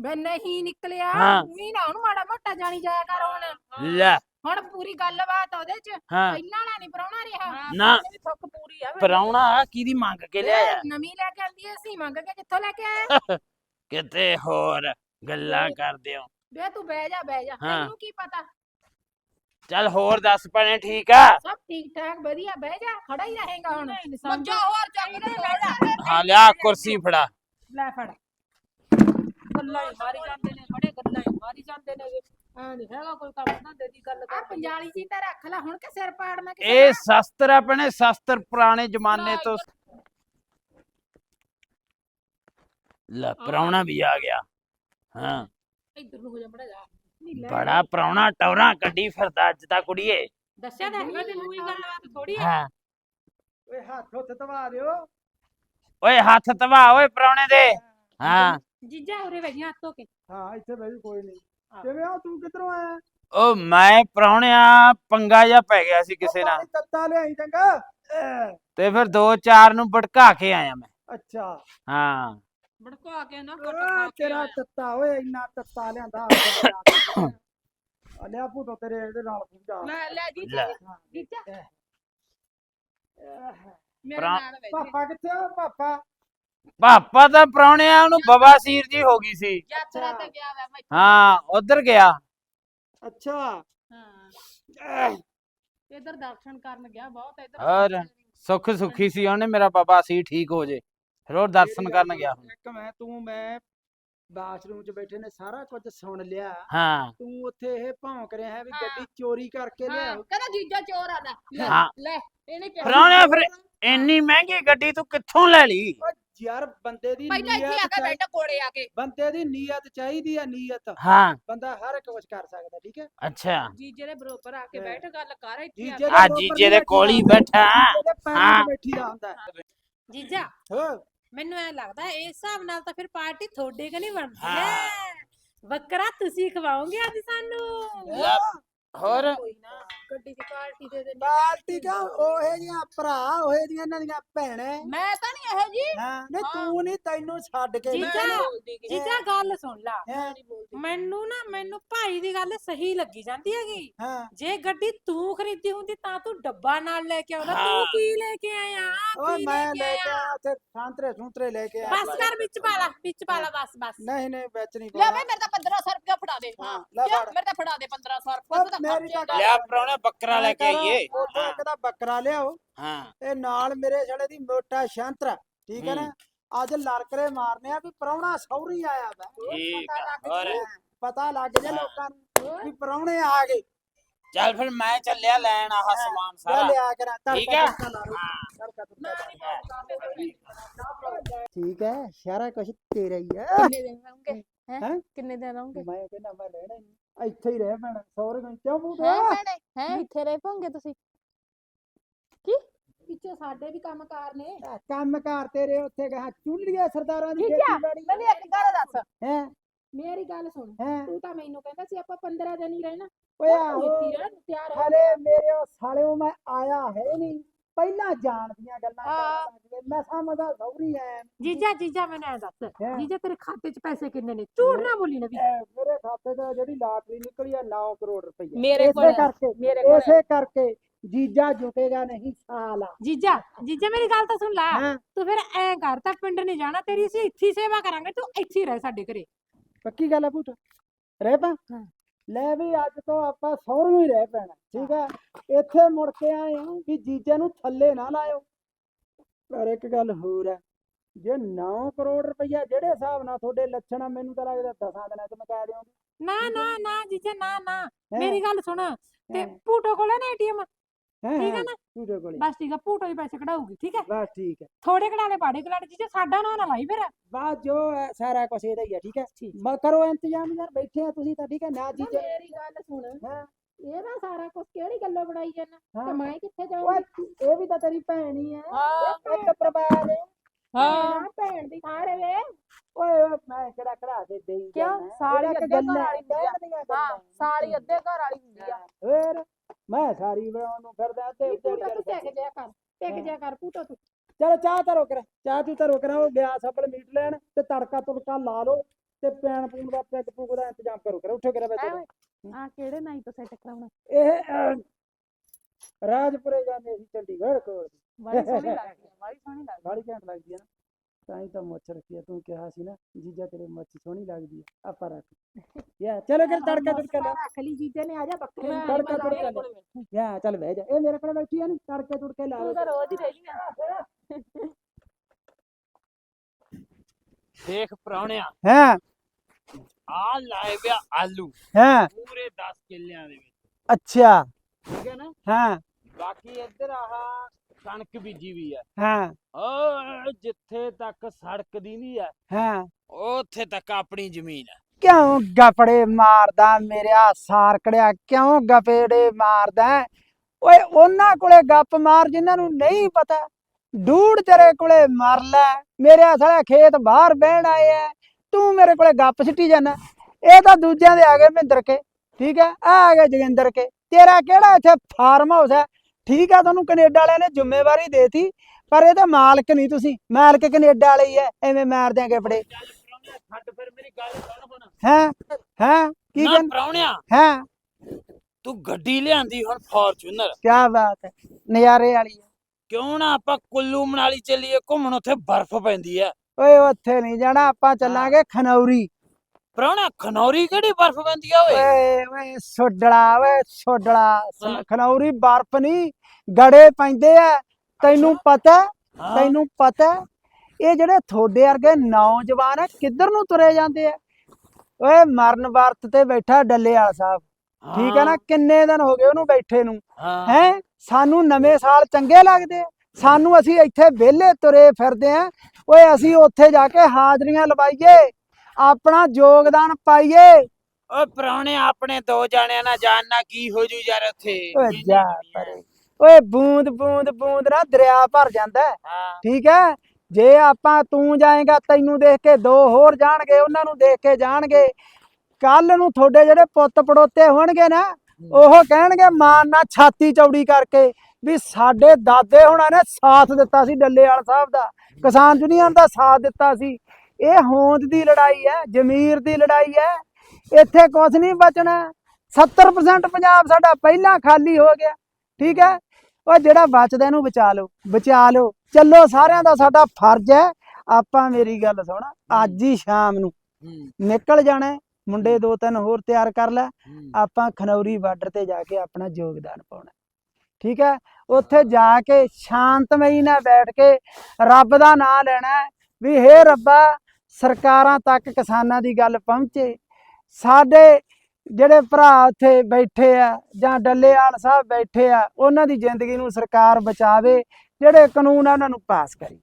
[SPEAKER 3] ਬੈ ਨਹੀਂ ਨਿਕਲਿਆ।
[SPEAKER 5] ਹਾਂ।
[SPEAKER 3] ਵੀ ਨਾ ਉਹਨੂੰ ਮਾੜਾ ਮੋਟਾ ਜਾਣੀ ਜਾਇਆ ਕਰ ਹੁਣ।
[SPEAKER 5] ਲੈ।
[SPEAKER 3] ਹੁਣ ਪੂਰੀ ਗੱਲਬਾਤ ਉਹਦੇ ਚ।
[SPEAKER 5] ਹਾਂ।
[SPEAKER 3] ਪਹਿਲਾਂ ਵਾਲਾ ਨਹੀਂ ਪਰਾਉਣਾ ਰਿਹਾ।
[SPEAKER 5] ਨਾ।
[SPEAKER 3] ਥੁੱਕ ਪੂਰੀ ਆ
[SPEAKER 5] ਪ੍ਰਾਹੁਣਾ ਕਿਹਦੀ ਮੰਗ ਕੇ ਲਿਆਇਆ?
[SPEAKER 3] ਇਹ ਨਵੀਂ ਲੈ ਕੇ ਆਂਦੀ ਐ ਅਸੀਂ ਮੰਗ ਕੇ ਕਿੱਥੋਂ ਲੈ ਕੇ ਆਏ
[SPEAKER 5] ਕਿਤੇ ਹੋਰ। ਗੱਲਾਂ ਕਰਦੇ ਹੋ।
[SPEAKER 3] ਬੇ ਤੂੰ ਬਹਿ ਜਾ ਬਹਿ ਜਾ।
[SPEAKER 5] ਹਾਂ।
[SPEAKER 3] ਤੈਨੂੰ ਕੀ ਪਤਾ?
[SPEAKER 5] ਚੱਲ ਹੋਰ ਦੱਸ ਭੈਣੇ ਠੀਕ ਆ?
[SPEAKER 3] ਸਭ ਠੀਕ ਠਾਕ ਵਧੀਆ। ਬਹਿ ਜਾ ਖੜਾ ਹੀ ਰਹੇਗਾ ਹੁਣ। ਮੱਝਾ ਹੋਰ ਚੱਕ ਦੇ ਬਹਿ ਜਾ।
[SPEAKER 5] ਹਾਂ ਲਿਆ ਕੁਰਸੀ ਫੜਾ।
[SPEAKER 3] ਲੈ ਫੜ। ਗੱਲਾਂ ਹੀ ਮਾਰੀ ਜਾਂਦੇ ਨੇ ਬੜੇ ਗੱਲਾਂ ਹੀ ਮਾਰੀ ਜਾਂਦੇ ਨੇ ਐ ਨਹੀਂ ਹੈਗਾ ਕੋਈ ਕੰਮ ਧੰਦੇ ਦੀ ਗੱਲ ਕਰ ਪੰਜਾਲੀ ਜੀ ਤਾਂ ਰੱਖ ਲੈ ਹੁਣ ਕਿ ਸਿਰ ਪਾੜਨਾ
[SPEAKER 5] ਇਹ ਸ਼ਸਤਰ ਆਪਣੇ ਸ਼ਸਤਰ ਪੁਰਾਣੇ ਜ਼ਮਾਨੇ ਤੋਂ ਲੈ ਪ੍ਰਾਹੁਣਾ ਵੀ ਆ ਗਿਆ। ਹਾਂ।
[SPEAKER 3] ਇੱਧਰ ਨੂੰ ਹੋ ਜਾ ਬੜਾ ਜਾ।
[SPEAKER 5] ਬੜਾ ਟੌਰਾ ਕੱਢੀ ਫਿਰਦਾ ਅੱਜ ਤਾਂ ਕੁੜੀਏ।
[SPEAKER 3] ਦੱਸਿਆ ਤਾਂ ਹੈਗਾ ਤੈਨੂੰ ਇਹ ਗੱਲਬਾਤ ਥੋੜੀ
[SPEAKER 5] ਹਾਂ।
[SPEAKER 1] ਓਏ ਹੱਥ ਹੁੱਥ ਤਵਾ ਦਿਓ।
[SPEAKER 5] ਓਏ ਹੱਥ ਤਵਾ ਓਏ ਪ੍ਰਾਹੁਣੇ ਦੇ। ਹਾਂ।
[SPEAKER 3] ਜੀਜਾ ਉਰੇ ਬੈਠੀਆਂ ਹੱਥ ਧੋ ਕੇ।
[SPEAKER 1] ਹਾਂ ਇੱਥੇ ਬਹਿ ਜੀ ਕੋਈ ਨਹੀਂ। ਕਿਵੇਂ ਆ? ਤੂੰ ਕਿੱਧਰੋਂ ਆਇਆ?
[SPEAKER 5] ਉਹ ਮੈਂ ਪ੍ਰਾਹੁਣਿਆ ਪੰਗਾ ਜਿਹਾ ਪੈ ਗਿਆ ਸੀ ਕਿਸੇ ਨਾਲ।
[SPEAKER 1] ਤੱਤਾ ਲਿਆਈ ਚੰਗਾ।
[SPEAKER 5] ਤੇ ਫਿਰ ਦੋ ਚਾਰ ਨੂੰ ਭੜਕਾ ਕੇ ਆਇਆ ਮੈਂ।
[SPEAKER 1] ਅੱਛਾ।
[SPEAKER 5] ਹਾਂ।
[SPEAKER 3] ਭੜਕਾ ਕੇ ਨਾ
[SPEAKER 1] ਆ ਤੇਰਾ ਤੱਤਾ ਓਏ ਇੰਨਾ ਤੱਤਾ ਲਿਆਂਦਾ ਆ ਲਿਆ ਪੁੱਤੋ ਤੇਰੇ ਇਹਦੇ ਨਾਲ ਪੂਜਾ
[SPEAKER 3] ਲੈ ਲੈ ਜੀਜਾ
[SPEAKER 5] ਲੈ।
[SPEAKER 3] ਜੀਜਾ ਮੇਰੇ
[SPEAKER 5] ਭਰਾ-
[SPEAKER 3] ਨਾਲ ਬੈਠੇ
[SPEAKER 1] ਪਾਪਾ ਕਿੱਥੇ ਆ? ਪਾਪਾ।
[SPEAKER 5] ਪਾਪਾ ਤਾਂ ਪ੍ਰਾਹੁਣਿਆ ਉਹਨੂੰ ਬਵਾਸੀਰ ਜੀ ਹੋ ਗਈ ਸੀ।
[SPEAKER 3] ਯਾਤਰਾ ਤੇ ਗਿਆ ਵਾ ਮੈਂ
[SPEAKER 5] ਹਾਂ ਉਧਰ ਗਿਆ।
[SPEAKER 1] ਅੱਛਾ।
[SPEAKER 3] ਹਾਂ। ਇਧਰ ਦਰਸ਼ਨ ਕਰਨ ਗਿਆ ਬਹੁਤ ਇਧਰ
[SPEAKER 5] ਹੋਰ? ਸੁੱਖ ਸੁਖੀ ਸੀ ਉਹਨੇ ਮੇਰਾ ਬਾਬਾ ਸੀ ਠੀਕ ਹੋ ਜੇ। ਫਿਰ ਉਹ ਦਰਸ਼ਨ ਕਰਨ ਗਿਆ
[SPEAKER 1] ਸੁਣ, ਇੱਕ ਮੈਂ ਤੂੰ ਮੈਂ ਬਾਥਰੂਮ 'ਚ ਬੈਠੇ ਨੇ ਸਾਰਾ ਕੁਝ ਸੁਣ ਲਿਆ।
[SPEAKER 5] ਹਾਂ।
[SPEAKER 1] ਤੂੰ ਉੱਥੇ ਇਹ ਭੌਂਕ ਰਿਹਾ ਹੈ ਵੀ
[SPEAKER 3] ਹਾਂ।
[SPEAKER 1] ਗੱਡੀ ਚੋਰੀ ਕਰਕੇ
[SPEAKER 3] ਹਾਂ
[SPEAKER 1] ਲਿਆਓ।
[SPEAKER 3] ਕਹਿੰਦਾ ਜੀਜਾ ਚੋਰ ਆ ਲੈ ਲੈ,
[SPEAKER 5] ਹਾਂ।
[SPEAKER 3] ਲੈ ਇਹਨੇ ਕਿਹਾ
[SPEAKER 5] ਪ੍ਰਾਹੁਣਿਆ ਫਿਰ ਇੰਨੀ ਮਹਿੰਗੀ ਗੱਡੀ ਤੂੰ ਕਿੱਥੋਂ ਲੈ ਲਈ?
[SPEAKER 1] ਓ ਯਾਰ ਬੰਦੇ ਦੀ
[SPEAKER 3] ਪਹਿਲਾਂ ਇੱਥੇ ਆ
[SPEAKER 1] ਨੀਅਤ
[SPEAKER 3] ਕੇ
[SPEAKER 1] ਚਾਹੀ-
[SPEAKER 3] ਬੈਠਾ ਕੋਲੇ ਆ ਕੇ।
[SPEAKER 1] ਬੰਦੇ ਦੀ ਨੀਅਤ ਚਾਹੀਦੀ ਆ ਨੀਅਤ।
[SPEAKER 5] ਹਾਂ।
[SPEAKER 1] ਬੰਦਾ ਹਰ ਇੱਕ ਕੁਝ ਕਰ ਸਕਦਾ ਠੀਕ ਹੈ?
[SPEAKER 5] ਅੱਛਾ।
[SPEAKER 3] ਜੀਜੇ ਦੇ ਬਰੋਬਰ ਆ ਕੇ
[SPEAKER 1] ਹਾਂ।
[SPEAKER 3] ਬੈਠ ਗੱਲ ਕਰ ਇੱਥੇ ਆ
[SPEAKER 1] ਜੀਜੇ
[SPEAKER 3] ਕੇ।
[SPEAKER 1] ਦੇ
[SPEAKER 5] ਆ
[SPEAKER 1] ਬਰੋਬਰ
[SPEAKER 5] ਜੀਜੇ
[SPEAKER 1] ਨਹੀਂ
[SPEAKER 5] ਦੇ ਕੋਲ ਹੀ ਬੈਠਾ
[SPEAKER 1] ਉਹਦੇ ਪੈਰਾਂ
[SPEAKER 5] ਹਾਂ।
[SPEAKER 1] 'ਚ ਬੈਠੀ ਦਾ ਹੁੰਦਾ। ਹੈ।
[SPEAKER 3] ਜੀਜਾ।
[SPEAKER 1] ਹੋਰ
[SPEAKER 3] ਮੈਨੂੰ ਐ ਲੱਗਦਾ ਇਸ ਹਿਸਾਬ ਨਾਲ ਤਾਂ ਫਿਰ ਪਾਰਟੀ ਤੁਹਾਡੇ ਕਨੀ ਬਣਦੀ
[SPEAKER 5] ਹਾਂ।
[SPEAKER 3] ਬੱਕਰਾ ਤੁਸੀਂ ਖਵਾਓਗੇ ਅੱਜ ਸਾਨੂੰ
[SPEAKER 5] ਹੋਰ?
[SPEAKER 3] ਗੱਡੀ ਦੀ ਪਾਰਟੀ ਦੇ ਦੇ
[SPEAKER 1] ਬਾਲਟੀ ਕਾ ਉਹੇ ਜੀਆਂ ਭਰਾ ਉਹੇ ਜੀਆਂ ਇਹਨਾਂ ਦੀਆਂ ਭੈਣਾਂ।
[SPEAKER 3] ਮੈਂ ਤਾਂ ਨਹੀਂ ਇਹੋ ਜੀ
[SPEAKER 1] ਹਾਂ। ਨਹੀਂ। ਤੂੰ ਨਹੀਂ ਤੈਨੂੰ ਛੱਡ ਕੇ
[SPEAKER 3] ਜੀਜਾ
[SPEAKER 1] ਮੈਂ-
[SPEAKER 3] ਜੀਜਾ ਗੱਲ ਸੁਣ ਲਾ।
[SPEAKER 1] ਹੈਂ,
[SPEAKER 3] ਮੈਨੂੰ ਨਾ ਮੈਨੂੰ ਭਾਈ ਦੀ ਗੱਲ ਸਹੀ ਲੱਗੀ ਜਾਂਦੀ ਹੈਗੀ।
[SPEAKER 1] ਹਾਂ।
[SPEAKER 3] ਜੇ ਗੱਡੀ ਤੂੰ ਖਰੀਦੀ ਹੁੰਦੀ ਤਾਂ ਤੂੰ ਡੱਬਾ ਨਾਲ ਲੈ ਕੇ ਆਉਂਦਾ। ਤੂੰ ਕੀ ਲੈ ਕੇ ਆਇਆ?
[SPEAKER 1] ਓ
[SPEAKER 3] ਕੀ
[SPEAKER 1] ਮੈਂ ਲੈ ਕੇ
[SPEAKER 3] ਆਇਆ?
[SPEAKER 1] ਆਇਆ ਉੱਥੇ ਸੰਤਰੇ ਸੰਤਰੇ ਲੈ ਕੇ ਆਇਆ।
[SPEAKER 3] ਬਸ ਕਰ ਵਿੱਚ ਪਾ ਲਾ ਵਿੱਚ ਪਾ ਲਾ ਬਸ ਬਸ।
[SPEAKER 1] ਨਹੀਂ ਨਹੀਂ ਵਿੱਚ ਨਹੀਂ ਪਾਉਣਾ।
[SPEAKER 3] ਵੇ ਮੇਰੇ ਤਾਂ 1500 ਰੁਪਇਆ ਫੜਾ ਦੇ।
[SPEAKER 1] ਹਾਂ,
[SPEAKER 3] ਹਾਂ।
[SPEAKER 1] ਲੈ
[SPEAKER 3] ਲਿਆ,
[SPEAKER 1] ਫੜ।
[SPEAKER 3] ਮੇਰੇ ਤਾਂ ਫੜਾ ਦੇ 1500
[SPEAKER 1] ਓ,
[SPEAKER 3] ਰੁਪਇਆ ਤਾਂ
[SPEAKER 1] ਮੇਰੀ ਤਾਂ
[SPEAKER 3] ਖਰਚੇਗਾ।
[SPEAKER 5] ਲਿਆ ਪ੍ਰਾਹੁਣਾ ਬੱਕਰਾ ਲੈ ਕੇ ਆਈਏ।
[SPEAKER 1] ਉੱਥੇ ਇੱਕ ਬੱਕਰਾ ਲਿਆਓ।
[SPEAKER 5] ਹਾਂ।
[SPEAKER 1] ਤੇ ਨਾਲ ਮੇਰੇ ਛੜੇ ਦੀ ਮੋਟਾ ਸ਼ੰਤਰਾ ਠੀਕ ਹੈ ਨਾ? ਅੱਜ ਲੜਕਰੇ ਮਾਰਨੇ ਆ ਵੀ ਪ੍ਰਾਹੁਣਾ ਸੌਰੀ ਆਇਆ ਵਾ।
[SPEAKER 5] ਠੀਕ
[SPEAKER 1] ਪਤਾ
[SPEAKER 5] ਆ,
[SPEAKER 1] ਲੱਗ
[SPEAKER 5] ਹੋਰ?
[SPEAKER 1] ਜੇ, ਪਤਾ ਲੱਗ ਜੇ। ਲੋਕਾਂ ਨੂੰ ਵੀ ਪ੍ਰਾਹੁਣੇ ਆ ਗਏ।
[SPEAKER 5] ਚੱਲ ਫਿਰ ਮੈਂ ਚੱਲਿਆ ਲੈਣ ਆਹ ਸਮਾਨ
[SPEAKER 1] ਲੈ
[SPEAKER 5] ਸਾਰਾ।
[SPEAKER 1] ਲਿਆ ਕਰਾਂ
[SPEAKER 5] ਠੀਕ ਹੈ?
[SPEAKER 1] ਤੜਕਾ ਲਾ ਲਓ। ਤੜਕਾ ਤੁੜਕਾ ਲਾ ਲਓ। ਠੀਕ ਹੈ ਸਾਰਾ ਕੁਝ ਤੇਰਾ ਹੀ ਹੈ
[SPEAKER 2] ਕਿੰਨੇ ਦਿਨ ਰਹੋਗੇ?
[SPEAKER 1] ਹੈਂ?
[SPEAKER 2] ਕਿੰਨੇ ਦਿਨ ਰਹੋਗੇ?
[SPEAKER 1] ਮੈਂ ਕਹਿੰਦਾ ਮੈਂ ਰਹਿਣਾ ਹੀ ਨਹੀਂ। ਇੱਥੇ ਹੀ ਰਹਿ ਪੈਣਾ ਸੌਰੇ ਨੂੰ ਕਿਉਂ ਬੂਟ
[SPEAKER 2] ਹੈ ਭੈਣੇ ਹੈ ਇੱਥੇ ਰਹਿ ਪਾਉਂਗੇ ਤੁਸੀਂ?
[SPEAKER 3] ਪਿੱਛੇ ਸਾਡੇ ਵੀ ਕੰਮਕਾਰ ਨੇ।
[SPEAKER 1] ਕੰਮ ਕਾਰ ਤੇਰੇ ਉੱਥੇ ਗਾਂ ਚੁੱਲ੍ਹੀਆਂ ਸਰਦਾਰਾਂ ਦੀ
[SPEAKER 2] ਠੀਕ ਆ,
[SPEAKER 1] ਖੇਤੀਬਾੜੀ
[SPEAKER 2] ਮੈਨੂੰ ਇੱਕ ਗੱਲ ਦੱਸ।
[SPEAKER 1] ਹੈ?
[SPEAKER 3] ਮੇਰੀ ਗੱਲ ਸੁਣ
[SPEAKER 1] ਹੈ?
[SPEAKER 3] ਤੂੰ ਤਾਂ ਮੈਨੂੰ ਕਹਿੰਦਾ ਸੀ ਆਪਾਂ 15 ਦਿਨ ਹੀ ਰਹਿਣਾ।
[SPEAKER 1] ਓਏ
[SPEAKER 3] ਤੂੰ
[SPEAKER 1] ਆਹੋ।
[SPEAKER 3] ਇੱਥੇ ਰਹਿਣ ਨੂੰ ਤਿਆਰ ਹੋ।
[SPEAKER 1] ਹਲੇ ਮੇਰੇ ਉਹ ਸਾਲਿਓ ਮੈਂ ਆਇਆ ਹੈ ਨਹੀਂ। ਪਹਿਲਾਂ ਜਾਣਦੀਆਂ ਗੱਲਾਂ
[SPEAKER 2] ਹਾਂ।
[SPEAKER 1] ਗਏ ਮੈਂ ਸਮਝਦਾ ਸੌਰੀ ਆਇਆ
[SPEAKER 3] ਜੀਜਾ ਜੀਜਾ ਮੈਨੂੰ ਐ ਦੱਸ।
[SPEAKER 1] ਹੈਂ?
[SPEAKER 3] ਜੀਜਾ ਤੇਰੇ ਖਾਤੇ 'ਚ ਪੈਸੇ ਕਿੰਨੇ ਨੇ? ਝੂਠ ਨਾ ਬੋਲੀ ਨਾ ਵੀ
[SPEAKER 1] ਐ, ਮੇਰੇ ਖਾਤੇ 'ਚ ਜਿਹੜੀ ਲਾਟਰੀ ਨਿਕਲੀ ਆ 9 ਕਰੋੜ ਰੁਪਏ
[SPEAKER 2] ਮੇਰੇ ਕੋਲ
[SPEAKER 1] ਇਸੇ ਕਰਕੇ
[SPEAKER 2] ਮੇਰੇ ਕੋਲ
[SPEAKER 1] ਇਸੇ ਕਰਕੇ ਜੀਜਾ ਝੁਕੇਗਾ ਨਹੀਂ ਸਾਲਾ।
[SPEAKER 3] ਜੀਜਾ ਜੀਜਾ ਮੇਰੀ ਗੱਲ ਤਾਂ ਸੁਣ ਲੈ।
[SPEAKER 1] ਹਾਂ?
[SPEAKER 3] ਤੂੰ ਫਿਰ ਐ ਕਰ ਤਾਂ ਪਿੰਡ ਨਹੀਂ ਜਾਣਾ ਤੇਰੀ ਅਸੀਂ ਇੱਥੇ ਹੀ ਸੇਵਾ ਕਰਾਂਗੇ ਤੂੰ ਇੱਥੇ ਹੀ ਰਹਿ ਸਾਡੇ ਘਰੇ।
[SPEAKER 1] ਪੱਕੀ ਗੱਲ ਆ ਪੁੱਤ? ਰਹਿ ਪਾ।
[SPEAKER 3] ਹਾਂ।
[SPEAKER 1] ਲੈ ਵੀ ਅੱਜ ਤੋਂ ਆਪਾਂ ਹੀ ਰਹਿ ਪੈਣਾ ਠੀਕ ਆ ਇੱਥੇ ਮੁੜ ਕੇ ਆਏ ਹਾਂ ਵੀ ਜੀਜੇ ਨੂੰ ਥੱਲੇ ਨਾ ਲਾਇਓ। ਪਰ ਇੱਕ ਗੱਲ ਹੋਰ ਹੈ ਜੇ 9 ਕਰੋੜ ਰੁਪਈਆ ਜਿਹੜੇ ਹਿਸਾਬ ਨਾਲ ਤੁਹਾਡੇ ਲੱਛਣ ਆ ਮੈਨੂੰ ਤਾਂ ਲੱਗਦਾ ਦਸਾਂ ਦਿਨਾਂ ਚ ਮੁਕਾ ਦਿਓਗੇ।
[SPEAKER 3] ਨਾ ਨਾ ਨਾ ਜੀਜਾ ਨਾ ਨਾ।
[SPEAKER 1] ਹੈਂ?
[SPEAKER 3] ਮੇਰੀ ਗੱਲ ਸੁਣ ਤੇ
[SPEAKER 1] ਹੈਂ?
[SPEAKER 3] ਪੂਟੋ ਕੋਲ ਹੈ ਨਾ ਏਟੀਐਮ?
[SPEAKER 1] ਹੈਂ,
[SPEAKER 3] ਠੀਕ ਹੈ
[SPEAKER 1] ਹੈਂ,
[SPEAKER 3] ਨਾ?
[SPEAKER 1] ਤੁਹਾਡੇ ਕੋਲੇ
[SPEAKER 3] ਬਸ ਠੀਕ ਆ ਪੂਟੋ ਹੀ ਪੈਸੇ ਕਢਾਊਗੀ ਠੀਕ ਹੈ?
[SPEAKER 1] ਬਸ ਠੀਕ ਹੈ।
[SPEAKER 3] ਥੋੜੇ ਕਢਾਲੇ ਬਾੜੇ ਕਢਾਲੇ ਜੀਜਾ ਸਾਡਾ ਨਾ ਨਾ ਲਾਈ ਫਿਰ।
[SPEAKER 1] ਬਸ ਜੋ ਹੈ, ਸਾਰਾ ਕੁਝ ਇਹਦਾ ਹੀ ਹੈ ਠੀਕ ਹੈ?
[SPEAKER 3] ਠੀਕ।
[SPEAKER 1] ਮੈਂ ਕਰੋ ਇੰਤਜ਼ਾਮ ਯਾਰ ਬੈਠੇ ਆ ਤੁਸੀਂ ਤਾਂ ਠੀਕ ਹੈ? ਨਾ ਜੀਜੇ
[SPEAKER 3] ਮੇਰੀ ਗੱਲ ਸੁਣ।
[SPEAKER 1] ਹਾਂ।
[SPEAKER 3] ਇਹਦਾ ਸਾਰਾ ਕੁਝ ਕਿਹੜੀ ਗੱਲੋਂ ਬਣਾਈ ਜਾਂਦਾ। ਤੇ ਮੈਂ ਕਿੱਥੇ ਜਾਊਂਗੀ?
[SPEAKER 1] ਇਹ ਵੀ ਤਾਂ ਤੇਰੀ ਭੈਣ ਹੀ ਹੈ।
[SPEAKER 3] ਹਾਂ।
[SPEAKER 1] ਇੱਕ ਪਰਿਵਾਰ ਹੈ।
[SPEAKER 3] ਹਾਂ। ਭੈਣ ਦੀ ਸਾਰੇ ਵੇ
[SPEAKER 1] ਓਏ ਓਏ ਮੈਂ ਕਿਹੜਾ ਕਢਾ ਦੇ ਦੇਈ
[SPEAKER 2] ਕਿਉਂ? ਸਾਰੀ ਅੱਧੇ ਘਰ ਵਾਲੀ ਹੁੰਦੀ ਆ। ਸਾਲੀ ਅੱਧੇ ਘਰ ਵਾਲੀ ਹੁੰਦੀ ਆ।
[SPEAKER 1] ਹੋਰ? ਮੈਂ ਸਾਰੀ ਬਣਾਉਣ ਨੂੰ ਫਿਰਦਾ ਤੇ ਉੱਤੇ
[SPEAKER 3] ਤੂੰ ਟਿਕ ਜਾ ਕਰ ਟਿਕ ਜਾ ਕਰ ਪੂਟੋ ਤੂੰ।
[SPEAKER 1] ਚਲੋ ਚਾਹ ਧਰੋ ਕਰ ਚਾਹ ਤੂੰ ਧਰੋ ਕਰਾ ਉਹ ਗਿਆ ਸੱਪਲ ਮੀਟ ਲੈਣ ਤੇ ਤੜਕਾ ਤੁੜਕਾ ਲਾ ਲਓ ਤੇ ਪੈਣ ਪੂਣ ਦਾ ਪੈਗ ਪੂਗ ਦਾ ਇੰਤਜ਼ਾਮ ਕਰੋ ਕਰ ਉੱਠੋ ਕਰਾ ਬੈਠੋ
[SPEAKER 2] ਆ ਕਿਹੜੇ ਨਾਈ ਤੋਂ ਸੈੱਟ ਕਰਾਉਣਾ?
[SPEAKER 1] ਇਹ ਰਾਜਪੁਰੇ ਜਾਂਦੇ ਸੀ ਚੰਡੀਗੜ੍ਹ ਕੋਲ।
[SPEAKER 2] ਬੜੀ ਸੋਹਣੀ ਲੱਗਦੀ ਆ ਬੜੀ ਸੋਹਣੀ ਲੱਗਦੀ
[SPEAKER 1] ਬਾੜੀ ਘੈਂਟ ਲੱਗਦੀ ਆ ਨਾ। ਤਾਂ ਹੀ ਤਾਂ ਮੁੱਛ ਰੱਖੀ ਆ ਤੂੰ ਕਿਹਾ ਸੀ ਨਾ ਜੀਜਾ ਤੇਰੇ ਮੁੱਛ ਸੋਹਣੀ ਲੱਗਦੀ ਆ ਆਪਾਂ ਰੱਖ ਯਾ ਚਲੋ ਕਰ ਤੜਕਾ ਤੁੜਕਾ ਲਾ।
[SPEAKER 3] ਰੱਖ ਲਈ ਜੀਜੇ ਨੇ ਆ ਜਾ ਬੱਕਰੇ ਨੂੰ
[SPEAKER 1] ਤੜਕਾ ਤੁੜਕਾ ਲਾ। ਯਾ ਚੱਲ ਬਹਿ ਜਾ। ਇਹ ਮੇਰੇ ਕੋਲ ਬੈਠੀ ਆ ਨੀ ਤੜਕੇ ਤੁੜਕੇ ਲਾ
[SPEAKER 2] ਤੂੰ ਤਾਂ ਰੋਜ਼ ਹੀ ਰਹੀ ਆ।
[SPEAKER 5] ਦੇਖ ਪ੍ਰਾਹੁਣਿਆ
[SPEAKER 1] ਹਾਂ?
[SPEAKER 5] ਆ ਲਾਏ ਵਿਆ ਆਲੂ
[SPEAKER 1] ਹਾਂ?
[SPEAKER 5] ਪੂਰੇ 10 ਕਿੱਲਿਆਂ ਦੇ ਵਿੱਚ।
[SPEAKER 1] ਅੱਛਾ।
[SPEAKER 5] ਠੀਕ ਹੈ ਨਾ?
[SPEAKER 1] ਹਾਂ?
[SPEAKER 5] ਬਾਕੀ ਇੱਧਰ ਆਹ ਕਣਕ ਬੀਜੀ ਵੀ ਆ।
[SPEAKER 1] ਹਾਂ।
[SPEAKER 5] ਓ ਜਿੱਥੇ ਤੱਕ ਸੜਕ ਦੀ ਨਹੀਂ ਆ
[SPEAKER 1] ਹਾਂ।
[SPEAKER 5] ਉੱਥੇ ਤੱਕ ਆਪਣੀ ਜ਼ਮੀਨ ਆ।
[SPEAKER 1] ਕਿਉਂ ਗਪੜੇ ਮਾਰਦਾ ਮੇਰਿਆ ਸਾਰਕੜਿਆ ਕਿਉਂ ਗਪੜੇ ਮਾਰਦਾ? ਓਏ ਉਹਨਾਂ ਕੋਲੇ ਗੱਪ ਮਾਰ ਜਿਨ੍ਹਾਂ ਨੂੰ ਨਹੀਂ ਪਤਾ। ਡੂੜ ਤੇਰੇ ਕੋਲੇ ਮਰ ਲੈ। ਮੇਰੇ ਸਾਲੇ ਖੇਤ ਬਾਹਰ ਬਹਿਣ ਆਏ ਐ ਤੂੰ ਮੇਰੇ ਕੋਲੇ ਗੱਪ ਸਿੱਟੀ ਜਾਣਾ ਇਹ ਤਾਂ ਦੂਜਿਆਂ ਦੇ ਆ ਗਏ ਮਹਿੰਦਰ ਕੇ। ਠੀਕ ਹੈ ਆ ਆ ਗਏ ਜੋਗਿੰਦਰ ਕੇ। ਤੇਰਾ ਕਿਹੜਾ ਇੱਥੇ ਫਾਰਮ ਹਾਊਸ ਹੈ ਠੀਕ ਹੈ ਤੁਹਾਨੂੰ ਕੈਨੇਡਾ ਵਾਲਿਆਂ ਨੇ ਜ਼ਿੰਮੇਵਾਰੀ ਦੇਤੀ ਪਰ ਇਹਦੇ ਮਾਲਕ ਨਹੀਂ ਤੁਸੀਂ। ਮਾਲਕ ਕੈਨੇਡਾ ਵਾਲੇ ਹੀ ਐ ਐਵੇਂ ਮਾਰ ਦਿਆਂਗੇ ਫੜੇ
[SPEAKER 5] ਚੱਲ ਪ੍ਰਾਹੁਣਿਆ ਛੱਡ ਫਿਰ ਮੇਰੀ ਗੱਲ ਸੁਣ ਹੁਣ।
[SPEAKER 1] ਹੈਂ? ਹੈਂ? ਕੀ
[SPEAKER 5] ਨਾ
[SPEAKER 1] ਕਹਿੰਦਾ
[SPEAKER 5] ਪ੍ਰਾਹੁਣਿਆ
[SPEAKER 1] ਹੈਂ?
[SPEAKER 5] ਤੂੰ ਗੱਡੀ ਲਿਆਂਦੀ ਹੁਣ ਫੋਰਚੂਨਰ।
[SPEAKER 1] ਕੀ ਬਾਤ ਹੈ ਨਜ਼ਾਰੇ ਵਾਲੀ ਹੈ
[SPEAKER 5] ਕਿਉਂ ਨਾ ਆਪਾਂ ਕੁੱਲੂ ਮਨਾਲੀ ਚੱਲੀਏ ਘੁੰਮਣ ਉੱਥੇ ਬਰਫ਼ ਪੈਂਦੀ ਆ।
[SPEAKER 1] ਓਏ ਉੱਥੇ ਨਹੀਂ ਜਾਣਾ ਆਪਾਂ ਚੱਲਾਂਗੇ ਖਨੌਰੀ।
[SPEAKER 5] ਪ੍ਰਾਹੁਣਾ ਖਨੌਰੀ ਕਿਹੜੀ ਬਰਫ਼ ਪੈਂਦੀ ਆ ਓਏ?
[SPEAKER 1] ਓਏ ਓਏ ਛੋਡਲਾ ਓਏ ਛੋਡਲਾ ਖਨੌਰੀ ਬਰਫ ਨਹੀਂ ਗੜੇ ਪੈਂਦੇ ਆ। ਤੈਨੂੰ ਪਤਾ
[SPEAKER 5] ਹਾਂ।
[SPEAKER 1] ਤੈਨੂੰ ਪਤਾ ਇਹ ਜਿਹੜੇ ਥੋੜੇ ਵਰਗੇ ਨੌਜਵਾਨ ਆ ਕਿੱਧਰ ਨੂੰ ਤੁਰੇ ਜਾਂਦੇ ਆ? ਓਏ ਮਰਨ ਵਰਤ ਤੇ ਬੈਠਾ ਡੱਲੇ ਵਾਲਾ ਸਾਹਿਬ। ਠੀਕ ਹੈ ਨਾ? ਕਿੰਨੇ ਦਿਨ ਹੋ ਗਏ ਉਹਨੂੰ ਬੈਠੇ ਨੂੰ?
[SPEAKER 5] ਹਾਂ।
[SPEAKER 1] ਹੈ? ਸਾਨੂੰ ਨਵੇਂ ਸਾਲ ਚੰਗੇ ਲੱਗਦੇ ਆ। ਸਾਨੂੰ ਅਸੀਂ ਇੱਥੇ ਵਿਹਲੇ ਤੁਰੇ ਫਿਰਦੇ ਆ। ਓਏ ਅਸੀਂ ਉੱਥੇ ਜਾ ਕੇ ਹਾਜ਼ਰੀਆਂ ਲਵਾਈਏ। ਆਪਣਾ ਯੋਗਦਾਨ ਪਾਈਏ।
[SPEAKER 5] ਓਏ ਪ੍ਰਾਹੁਣੇ ਆਪਣੇ ਦੋ ਜਾਣਿਆਂ ਨਾਲ ਜਾਣਨਾ ਕੀ ਹੋ ਜੂ ਯਾਰ ਉੱਥੇ?
[SPEAKER 1] ਓਏ
[SPEAKER 5] ਇੰਨੀ
[SPEAKER 1] ਜਾ
[SPEAKER 5] ਦੁਨੀਆ।
[SPEAKER 1] ਪਰੇ। ਓਏ ਬੂੰਦ ਬੂੰਦ ਬੂੰਦ ਨਾ ਦਰਿਆ ਭਰ ਜਾਂਦਾ। ਹੈ,
[SPEAKER 5] ਹਾਂ
[SPEAKER 1] ਠੀਕ ਹੈ ਜੇ ਆਪਾਂ ਤੂੰ ਜਾਏਗਾ ਤੈਨੂੰ ਦੇਖ ਕੇ ਦੋ ਹੋਰ ਜਾਣਗੇ ਉਹਨਾਂ ਨੂੰ ਦੇਖ ਕੇ ਜਾਣਗੇ। ਕੱਲ ਨੂੰ ਤੁਹਾਡੇ ਜਿਹੜੇ ਪੁੱਤ ਪੜੋਤੇ ਹੋਣਗੇ ਨਾ ਉਹ ਕਹਿਣਗੇ ਮਾਂ ਨਾਲ ਛਾਤੀ ਚੌੜੀ ਕਰਕੇ ਵੀ ਸਾਡੇ ਦਾਦੇ ਹੁਣਾਂ ਨੇ ਸਾਥ ਦਿੱਤਾ ਸੀ ਡੱਲੇ ਵਾਲਾ ਸਾਹਿਬ ਦਾ। ਕਿਸਾਨ ਯੂਨੀਅਨ ਦਾ ਸਾਥ ਦਿੱਤਾ ਸੀ। ਇਹ ਹੋਂਦ ਦੀ ਲੜਾਈ ਹੈ ਜ਼ਮੀਰ ਦੀ ਲੜਾਈ ਹੈ। ਇੱਥੇ ਕੁਝ ਨਹੀਂ ਬਚਣਾ। 70% ਪੰਜਾਬ ਸਾਡਾ ਪਹਿਲਾਂ ਖਾਲੀ ਹੋ ਗਿਆ। ਠੀਕ ਹੈ? ਉਹ ਜਿਹੜਾ ਬਚਦਾ ਇਹਨੂੰ ਬਚਾ ਲਓ ਬਚਾ ਲਓ। ਚੱਲੋ ਸਾਰਿਆਂ ਦਾ ਸਾਡਾ ਫਰਜ਼ ਹੈ। ਆਪਾਂ ਮੇਰੀ ਗੱਲ ਸੁਣ ਅੱਜ ਹੀ ਸ਼ਾਮ ਨੂੰ ਨਿਕਲ ਜਾਣਾ ਮੁੰਡੇ ਦੋ ਤਿੰਨ ਹੋਰ ਤਿਆਰ ਕਰ ਲੈ। ਆਪਾਂ ਖਨੌਰੀ ਬਾਰਡਰ ਤੇ ਜਾ ਕੇ ਆਪਣਾ ਯੋਗਦਾਨ ਪਾਉਣਾ। ਠੀਕ ਹੈ? ਉੱਥੇ ਜਾ ਕੇ ਸ਼ਾਂਤਮਈ ਨਾਲ ਬੈਠ ਕੇ ਰੱਬ ਦਾ ਨਾਮ ਲੈਣਾ ਵੀ ਹੇ ਰੱਬਾ ਸਰਕਾਰਾਂ ਤੱਕ ਕਿਸਾਨਾਂ ਦੀ ਗੱਲ ਪਹੁੰਚੇ ਸਾਡੇ ਜਿਹੜੇ ਭਰਾ ਉੱਥੇ ਬੈਠੇ ਆ ਜਾਂ ਡੱਲੇਵਾਲ ਸਾਹਿਬ ਬੈਠੇ ਆ ਉਹਨਾਂ ਦੀ ਜ਼ਿੰਦਗੀ ਨੂੰ ਸਰਕਾਰ ਬਚਾਵੇ ਜਿਹੜੇ ਕਾਨੂੰਨ ਆ ਉਹਨਾਂ ਨੂੰ ਪਾਸ ਕਰੇ।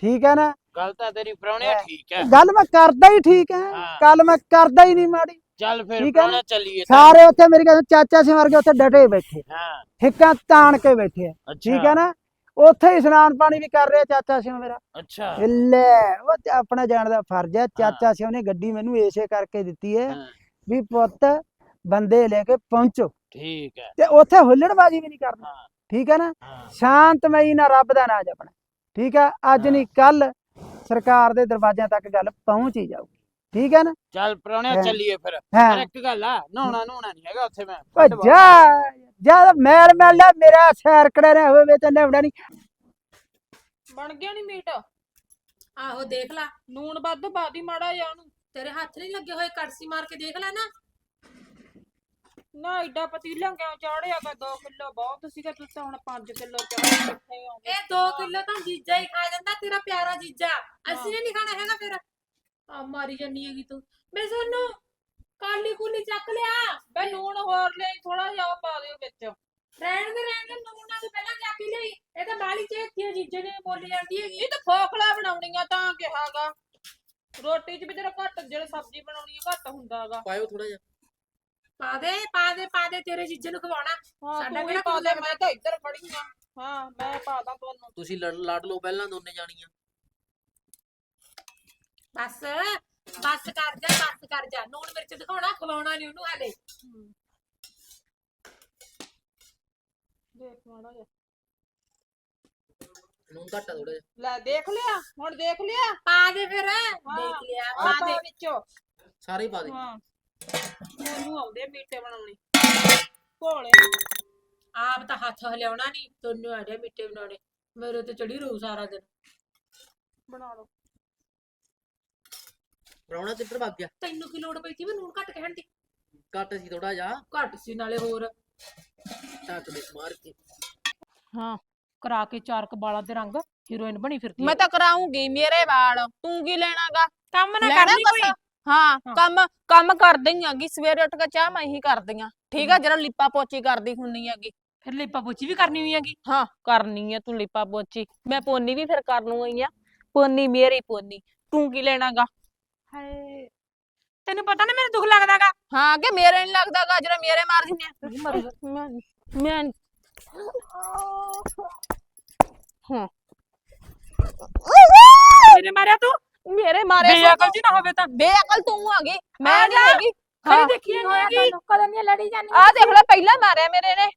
[SPEAKER 1] ਠੀਕ ਹੈ ਨਾ
[SPEAKER 5] ਗੱਲ ਤਾਂ ਤੇਰੀ ਪ੍ਰਾਹੁਣਿਆ
[SPEAKER 1] ਹੈ।
[SPEAKER 5] ਠੀਕ ਹੈ
[SPEAKER 1] ਗੱਲ ਮੈਂ ਕਰਦਾ ਹੀ ਠੀਕ ਹੈ। ਕੱਲ ਮੈਂ ਕਰਦਾ ਹੀ ਨਹੀਂ ਮਾੜੀ
[SPEAKER 5] ਚੱਲ ਫਿਰ
[SPEAKER 1] ਠੀਕ?
[SPEAKER 5] ਪ੍ਰਾਹੁਣਾ ਚੱਲੀਏ।
[SPEAKER 1] ਸਾਰੇ ਉੱਥੇ ਮੇਰੀ ਕਹਿੰਦੇ ਚਾਚਾ ਸਿੰਘ ਵਰਗੇ ਉੱਥੇ ਡਟੇ ਬੈਠੇ
[SPEAKER 5] ਹਾਂ
[SPEAKER 1] ਹਿੱਕਾਂ ਤਾਣ ਕੇ ਬੈਠੇ ਠੀਕ ਹੈ ਨਾ ਉੱਥੇ ਹੀ ਇਸ਼ਨਾਨ ਪਾਣੀ ਵੀ ਕਰ ਰਿਹਾ ਚਾਚਾ ਸਿੰਘ ਮੇਰਾ।
[SPEAKER 5] ਅੱਛਾ।
[SPEAKER 1] ਲੈ ਉਹ ਆਪਣਾ ਜਾਣ ਦਾ ਫਰਜ਼ ਹੈ। ਚਾਚਾ ਸਿੰਘ ਨੇ ਗੱਡੀ ਮੈਨੂੰ ਏਸੇ ਕਰਕੇ ਦਿੱਤੀ ਹੈ ਵੀ ਪੁੱਤ ਬੰਦੇ ਲੈ ਕੇ ਪਹੁੰਚੋ।
[SPEAKER 5] ਠੀਕ ਹੈ।
[SPEAKER 1] ਤੇ ਉੱਥੇ ਹੁੱਲੜਬਾਜੀ ਵੀ ਨਹੀਂ ਕਰਨਾ। ਠੀਕ ਹੈ ਨਾ? ਸ਼ਾਂਤਮਈ ਨਾਲ ਰੱਬ ਦਾ ਨਾਮ ਜਪਣਾ ਠੀਕ ਹੈ? ਅੱਜ। ਨਹੀਂ ਕੱਲ ਸਰਕਾਰ ਦੇ ਦਰਵਾਜ਼ਿਆਂ ਤੱਕ ਗੱਲ ਪਹੁੰਚ ਹੀ ਜਾਊਗੀ। ਠੀਕ ਹੈ ਨਾ?
[SPEAKER 5] ਚੱਲ ਪ੍ਰਾਹੁਣਿਆ
[SPEAKER 1] ਹਾਂ।
[SPEAKER 5] ਚੱਲੀਏ ਫਿਰ। ਇੱਕ ਗੱਲ ਆ ਨਹਾਉਣਾ ਨਹਾਉਣਾ ਨਹੀਂ ਹੈਗਾ ਉੱਥੇ ਮੈਂ।
[SPEAKER 1] ਜਾ ਜਦ ਮੈਲ ਮੈਲ ਲਿਆ ਮੇਰਾ ਸੈਰ ਕੜੇ ਨੇ ਹੋਵੇ ਤੇ ਨਵੜਾ ਨਹੀਂ।
[SPEAKER 2] ਬਣ ਗਿਆ ਨਹੀਂ ਮੀਟ?
[SPEAKER 3] ਆਹੋ ਦੇਖ ਲੈ
[SPEAKER 2] ਨੂਣ ਵੱਧ ਬਾਦੀ ਮਾੜਾ ਜਿਹਾ ਉਹਨੂੰ।
[SPEAKER 3] ਤੇਰੇ ਹੱਥ ਨਹੀਂ ਲੱਗੇ ਹੋਏ ਕੜਸੀ ਮਾਰ ਕੇ ਦੇਖ ਲੈ ਨਾ।
[SPEAKER 2] ਨਾ ਐਡਾ ਪਤੀਲਾ ਕਿਉਂ ਚਾੜਿਆਗਾ 2 ਕਿਲੋ ਬਹੁਤ ਸੀਗਾ ਤੁਸੀਂ ਤਾਂ ਹੁਣ 5 ਕਿਲੋ ਚਾੜਿਆ ਕਿੱਥੇ ਆਉਂਦੇ
[SPEAKER 3] ਇਹ 2 ਕਿਲੋ ਤਾਂ ਜੀਜਾ ਹੀ ਖਾ ਜਾਂਦਾ ਤੇਰਾ ਪਿਆਰਾ ਜੀਜਾ। ਅਸੀਂ ਨੇ ਨਹੀਂ ਖਾਣਾ ਹੈਗਾ ਫਿਰ। ਆ ਮਾਰੀ ਜਾਨੀ ਹੈਗੀ ਤੂੰ। ਮੈਂ ਸੋਨੂੰ ਕਾਲੀ ਕੁਲੀ ਚੱਕ ਲਿਆ।
[SPEAKER 2] ਬੇ ਨੂਣ ਹੋਰ ਲੈ ਥੋੜਾ ਜਿਹਾ ਉਹ ਪਾ ਦਿਓ ਵਿੱਚ।
[SPEAKER 3] ਰਹਿਣ ਦੇ ਰਹਿਣ ਦੇ ਨੂਨਾ ਤੋਂ ਪਹਿਲਾਂ ਜਾ ਪੀ ਲਈ। ਇਹ ਤਾਂ ਬਾਲੀ ਚੇਤੀ ਹੈ ਜੀਜੇ ਨੇ ਬੋਲੀ ਜਾਂਦੀ ਹੈਗੀ।
[SPEAKER 2] ਇਹ ਤਾਂ ਖੋਖਲਾ ਬਣਾਉਣੀਆਂ ਤਾਂ ਕਿਹਾਗਾ। ਰੋਟੀ 'ਚ ਵੀ ਤੇਰਾ ਘੱਟ ਜਿਹੜੇ ਸਬਜ਼ੀ ਬਣਾਉਣੀ ਆ ਘੱਟ ਹੁੰਦਾਗਾ।
[SPEAKER 4] ਪਾਇਓ ਥੋੜਾ ਜਿਹਾ।
[SPEAKER 3] ਪਾ ਦੇ ਪਾ ਦੇ ਪਾ ਦੇ ਤੇਰੇ ਜੀਜੇ ਨੂੰ ਖਵਾਉਣਾ।
[SPEAKER 2] ਹਾਂ
[SPEAKER 3] ਸਾਡਾ
[SPEAKER 2] ਤੂੰ ਵੀ
[SPEAKER 3] ਕਿਹੜਾ
[SPEAKER 2] ਪਾ ਦੇ। ਮੈਂ ਤਾਂ ਇੱਧਰ ਖੜੀ ਆ। ਹਾਂ ਮੈਂ ਪਾ ਦਾਂ ਤੁਹਾਨੂੰ।
[SPEAKER 4] ਤੁਸੀਂ ਲੜ ਲੜ ਲਓ ਪਹਿਲਾਂ ਦੋਨੇ ਜਾਣੀਆਂ।
[SPEAKER 3] ਬਸ। ਬਸ ਕਰ ਜਾ ਬਸ ਕਰ ਜਾ। ਨੂਣ ਮਿਰਚ ਦਿਖਾਉਣਾ ਖਵਾਉਣਾ ਨਹੀਂ ਉਹਨੂੰ ਹਾਲੇ।
[SPEAKER 2] ਦੇਖ ਮਾੜਾ ਜਿਹਾ।
[SPEAKER 4] ਨੂਨ ਘੱਟ ਆ ਥੋੜਾ ਜਿਹਾ।
[SPEAKER 2] ਲੈ ਦੇਖ ਲਿਆ ਹੁਣ ਦੇਖ ਲਿਆ।
[SPEAKER 3] ਪਾ ਦੇ ਫਿਰ। ਦੇਖ ਲਿਆ ਪਾ ਦੇ।
[SPEAKER 2] ਵਿੱਚੋਂ।
[SPEAKER 4] ਸਾਰੇ ਹੀ ਪਾ ਦੇ।
[SPEAKER 2] ਹਾਂ। ਮੈਨੂੰ ਆਉਂਦੇ ਮੀਟੇ ਬਣਾਉਣੇ। ਭੋਲੇ।
[SPEAKER 3] ਆਪ ਤਾਂ ਹੱਥ ਹਿਲਾਉਣਾ ਨਹੀਂ ਤੈਨੂੰ ਆੜੇ ਮਿੱਟੇ ਬਣਾਉਣੇ। ਮੇਰੇ ਤੇ ਚੜੀ ਰਹੂ ਸਾਰਾ ਦਿਨ।
[SPEAKER 2] ਬਣਾ ਲਓ।
[SPEAKER 4] ਪ੍ਰਾਹੁਣਾ ਕਿੱਧਰ ਭੱਗ ਗਿਆ?
[SPEAKER 3] ਤੈਨੂੰ ਕੀ ਲੋੜ ਪਈ ਸੀ ਮੈਂ ਘੱਟ ਕਹਿਣ ਦੀ?
[SPEAKER 4] ਘੱਟ ਸੀ ਥੋੜਾ ਜਿਹਾ।
[SPEAKER 3] ਘੱਟ ਸੀ ਨਾਲੇ ਹੋਰ।
[SPEAKER 4] ਢੱਕ ਦੇ ਮਾਰ ਕੇ।
[SPEAKER 2] ਹਾਂ। ਕਰਾ ਕੇ ਚਾਰ ਕਬਾਲਾਂ ਦੇ ਰੰਗ ਹੀਰੋਇਨ ਬਣੀ ਫਿਰਦੀ
[SPEAKER 6] ਮੈਂ ਤਾਂ ਕਰਾਉਂਗੀ ਮੇਰੇ ਵਾਲ। ਤੂੰ ਕੀ ਲੈਣਾਗਾ?
[SPEAKER 3] ਕੰਮ ਨਾ
[SPEAKER 6] ਲੈਣਾ
[SPEAKER 3] ਕਰਨੀ? ਕੋਈ?
[SPEAKER 6] ਹਾਂ
[SPEAKER 2] ਹਾਂ।
[SPEAKER 6] ਕੰਮ ਕੰਮ ਕਰਦੀ ਆਂਗੀ। ਸਵੇਰੇ ਉੱਠ ਕੇ ਚਾਹ ਮੈਂ ਹੀ ਕਰਦੀ ਆਂ। ਠੀਕ ਆ ਜਿਹੜਾ ਲਿਪਾ ਪੋਚੀ ਕਰਦੀ ਹੁੰਨੀ ਹੈਗੀ।
[SPEAKER 2] ਫਿਰ ਲੇਪਾ ਪੋਚੀ ਵੀ ਕਰਨੀ ਹੋਈ ਹੈਗੀ?
[SPEAKER 6] ਹਾਂ ਕਰਨੀ ਆ ਤੂੰ ਲਿਪਾ ਪੋਚੀ। ਮੈਂ ਪੋਨੀ ਵੀ ਫਿਰ ਕਰਨ ਨੂੰ ਆਈ ਆ। ਪੋਨੀ ਮੇਰੀ ਪੋਨੀ। ਤੂੰ ਕੀ ਲੈਣਾਗਾ?
[SPEAKER 2] ਹਾਏ। ਤੈਨੂੰ ਪਤਾ ਨਾ ਮੈਨੂੰ ਦੁੱਖ ਲੱਗਦਾਗਾ?
[SPEAKER 6] ਹਾਂ ਕਿ ਮੇਰੇ ਨਹੀਂ ਲੱਗਦਾਗਾ ਜਿਹੜਾ ਮੇਰੇ ਮਾਰ ਦਿੰਨੇ ਮੈਂ ਮੈਂ ਹਾਂ।
[SPEAKER 2] ਮੇਰੇ ਮਾਰਿਆ ਤੂੰ?
[SPEAKER 6] ਮੇਰੇ ਮਾਰੇ
[SPEAKER 2] ਬੇਅਕਲ ਜੀ ਨਾ ਹੋਵੇ ਤਾਂ।
[SPEAKER 6] ਬੇਅਕਲ ਤੂੰ ਆ ਗਈ। ਮੈਂ ਨਹੀਂ। ਹੈਗੀ।
[SPEAKER 2] ਖੜੀ
[SPEAKER 6] ਹਾਂ।
[SPEAKER 2] ਦੇਖੀ ਹੈਗੀ।
[SPEAKER 3] ਕਦੋਂ ਦੀਆਂ ਲੜੀ ਜਾਂਦੀ
[SPEAKER 6] ਆ? ਦੇਖ ਲੈ ਪਹਿਲਾਂ ਮਾਰਿਆ ਮੇਰੇ ਨੇ।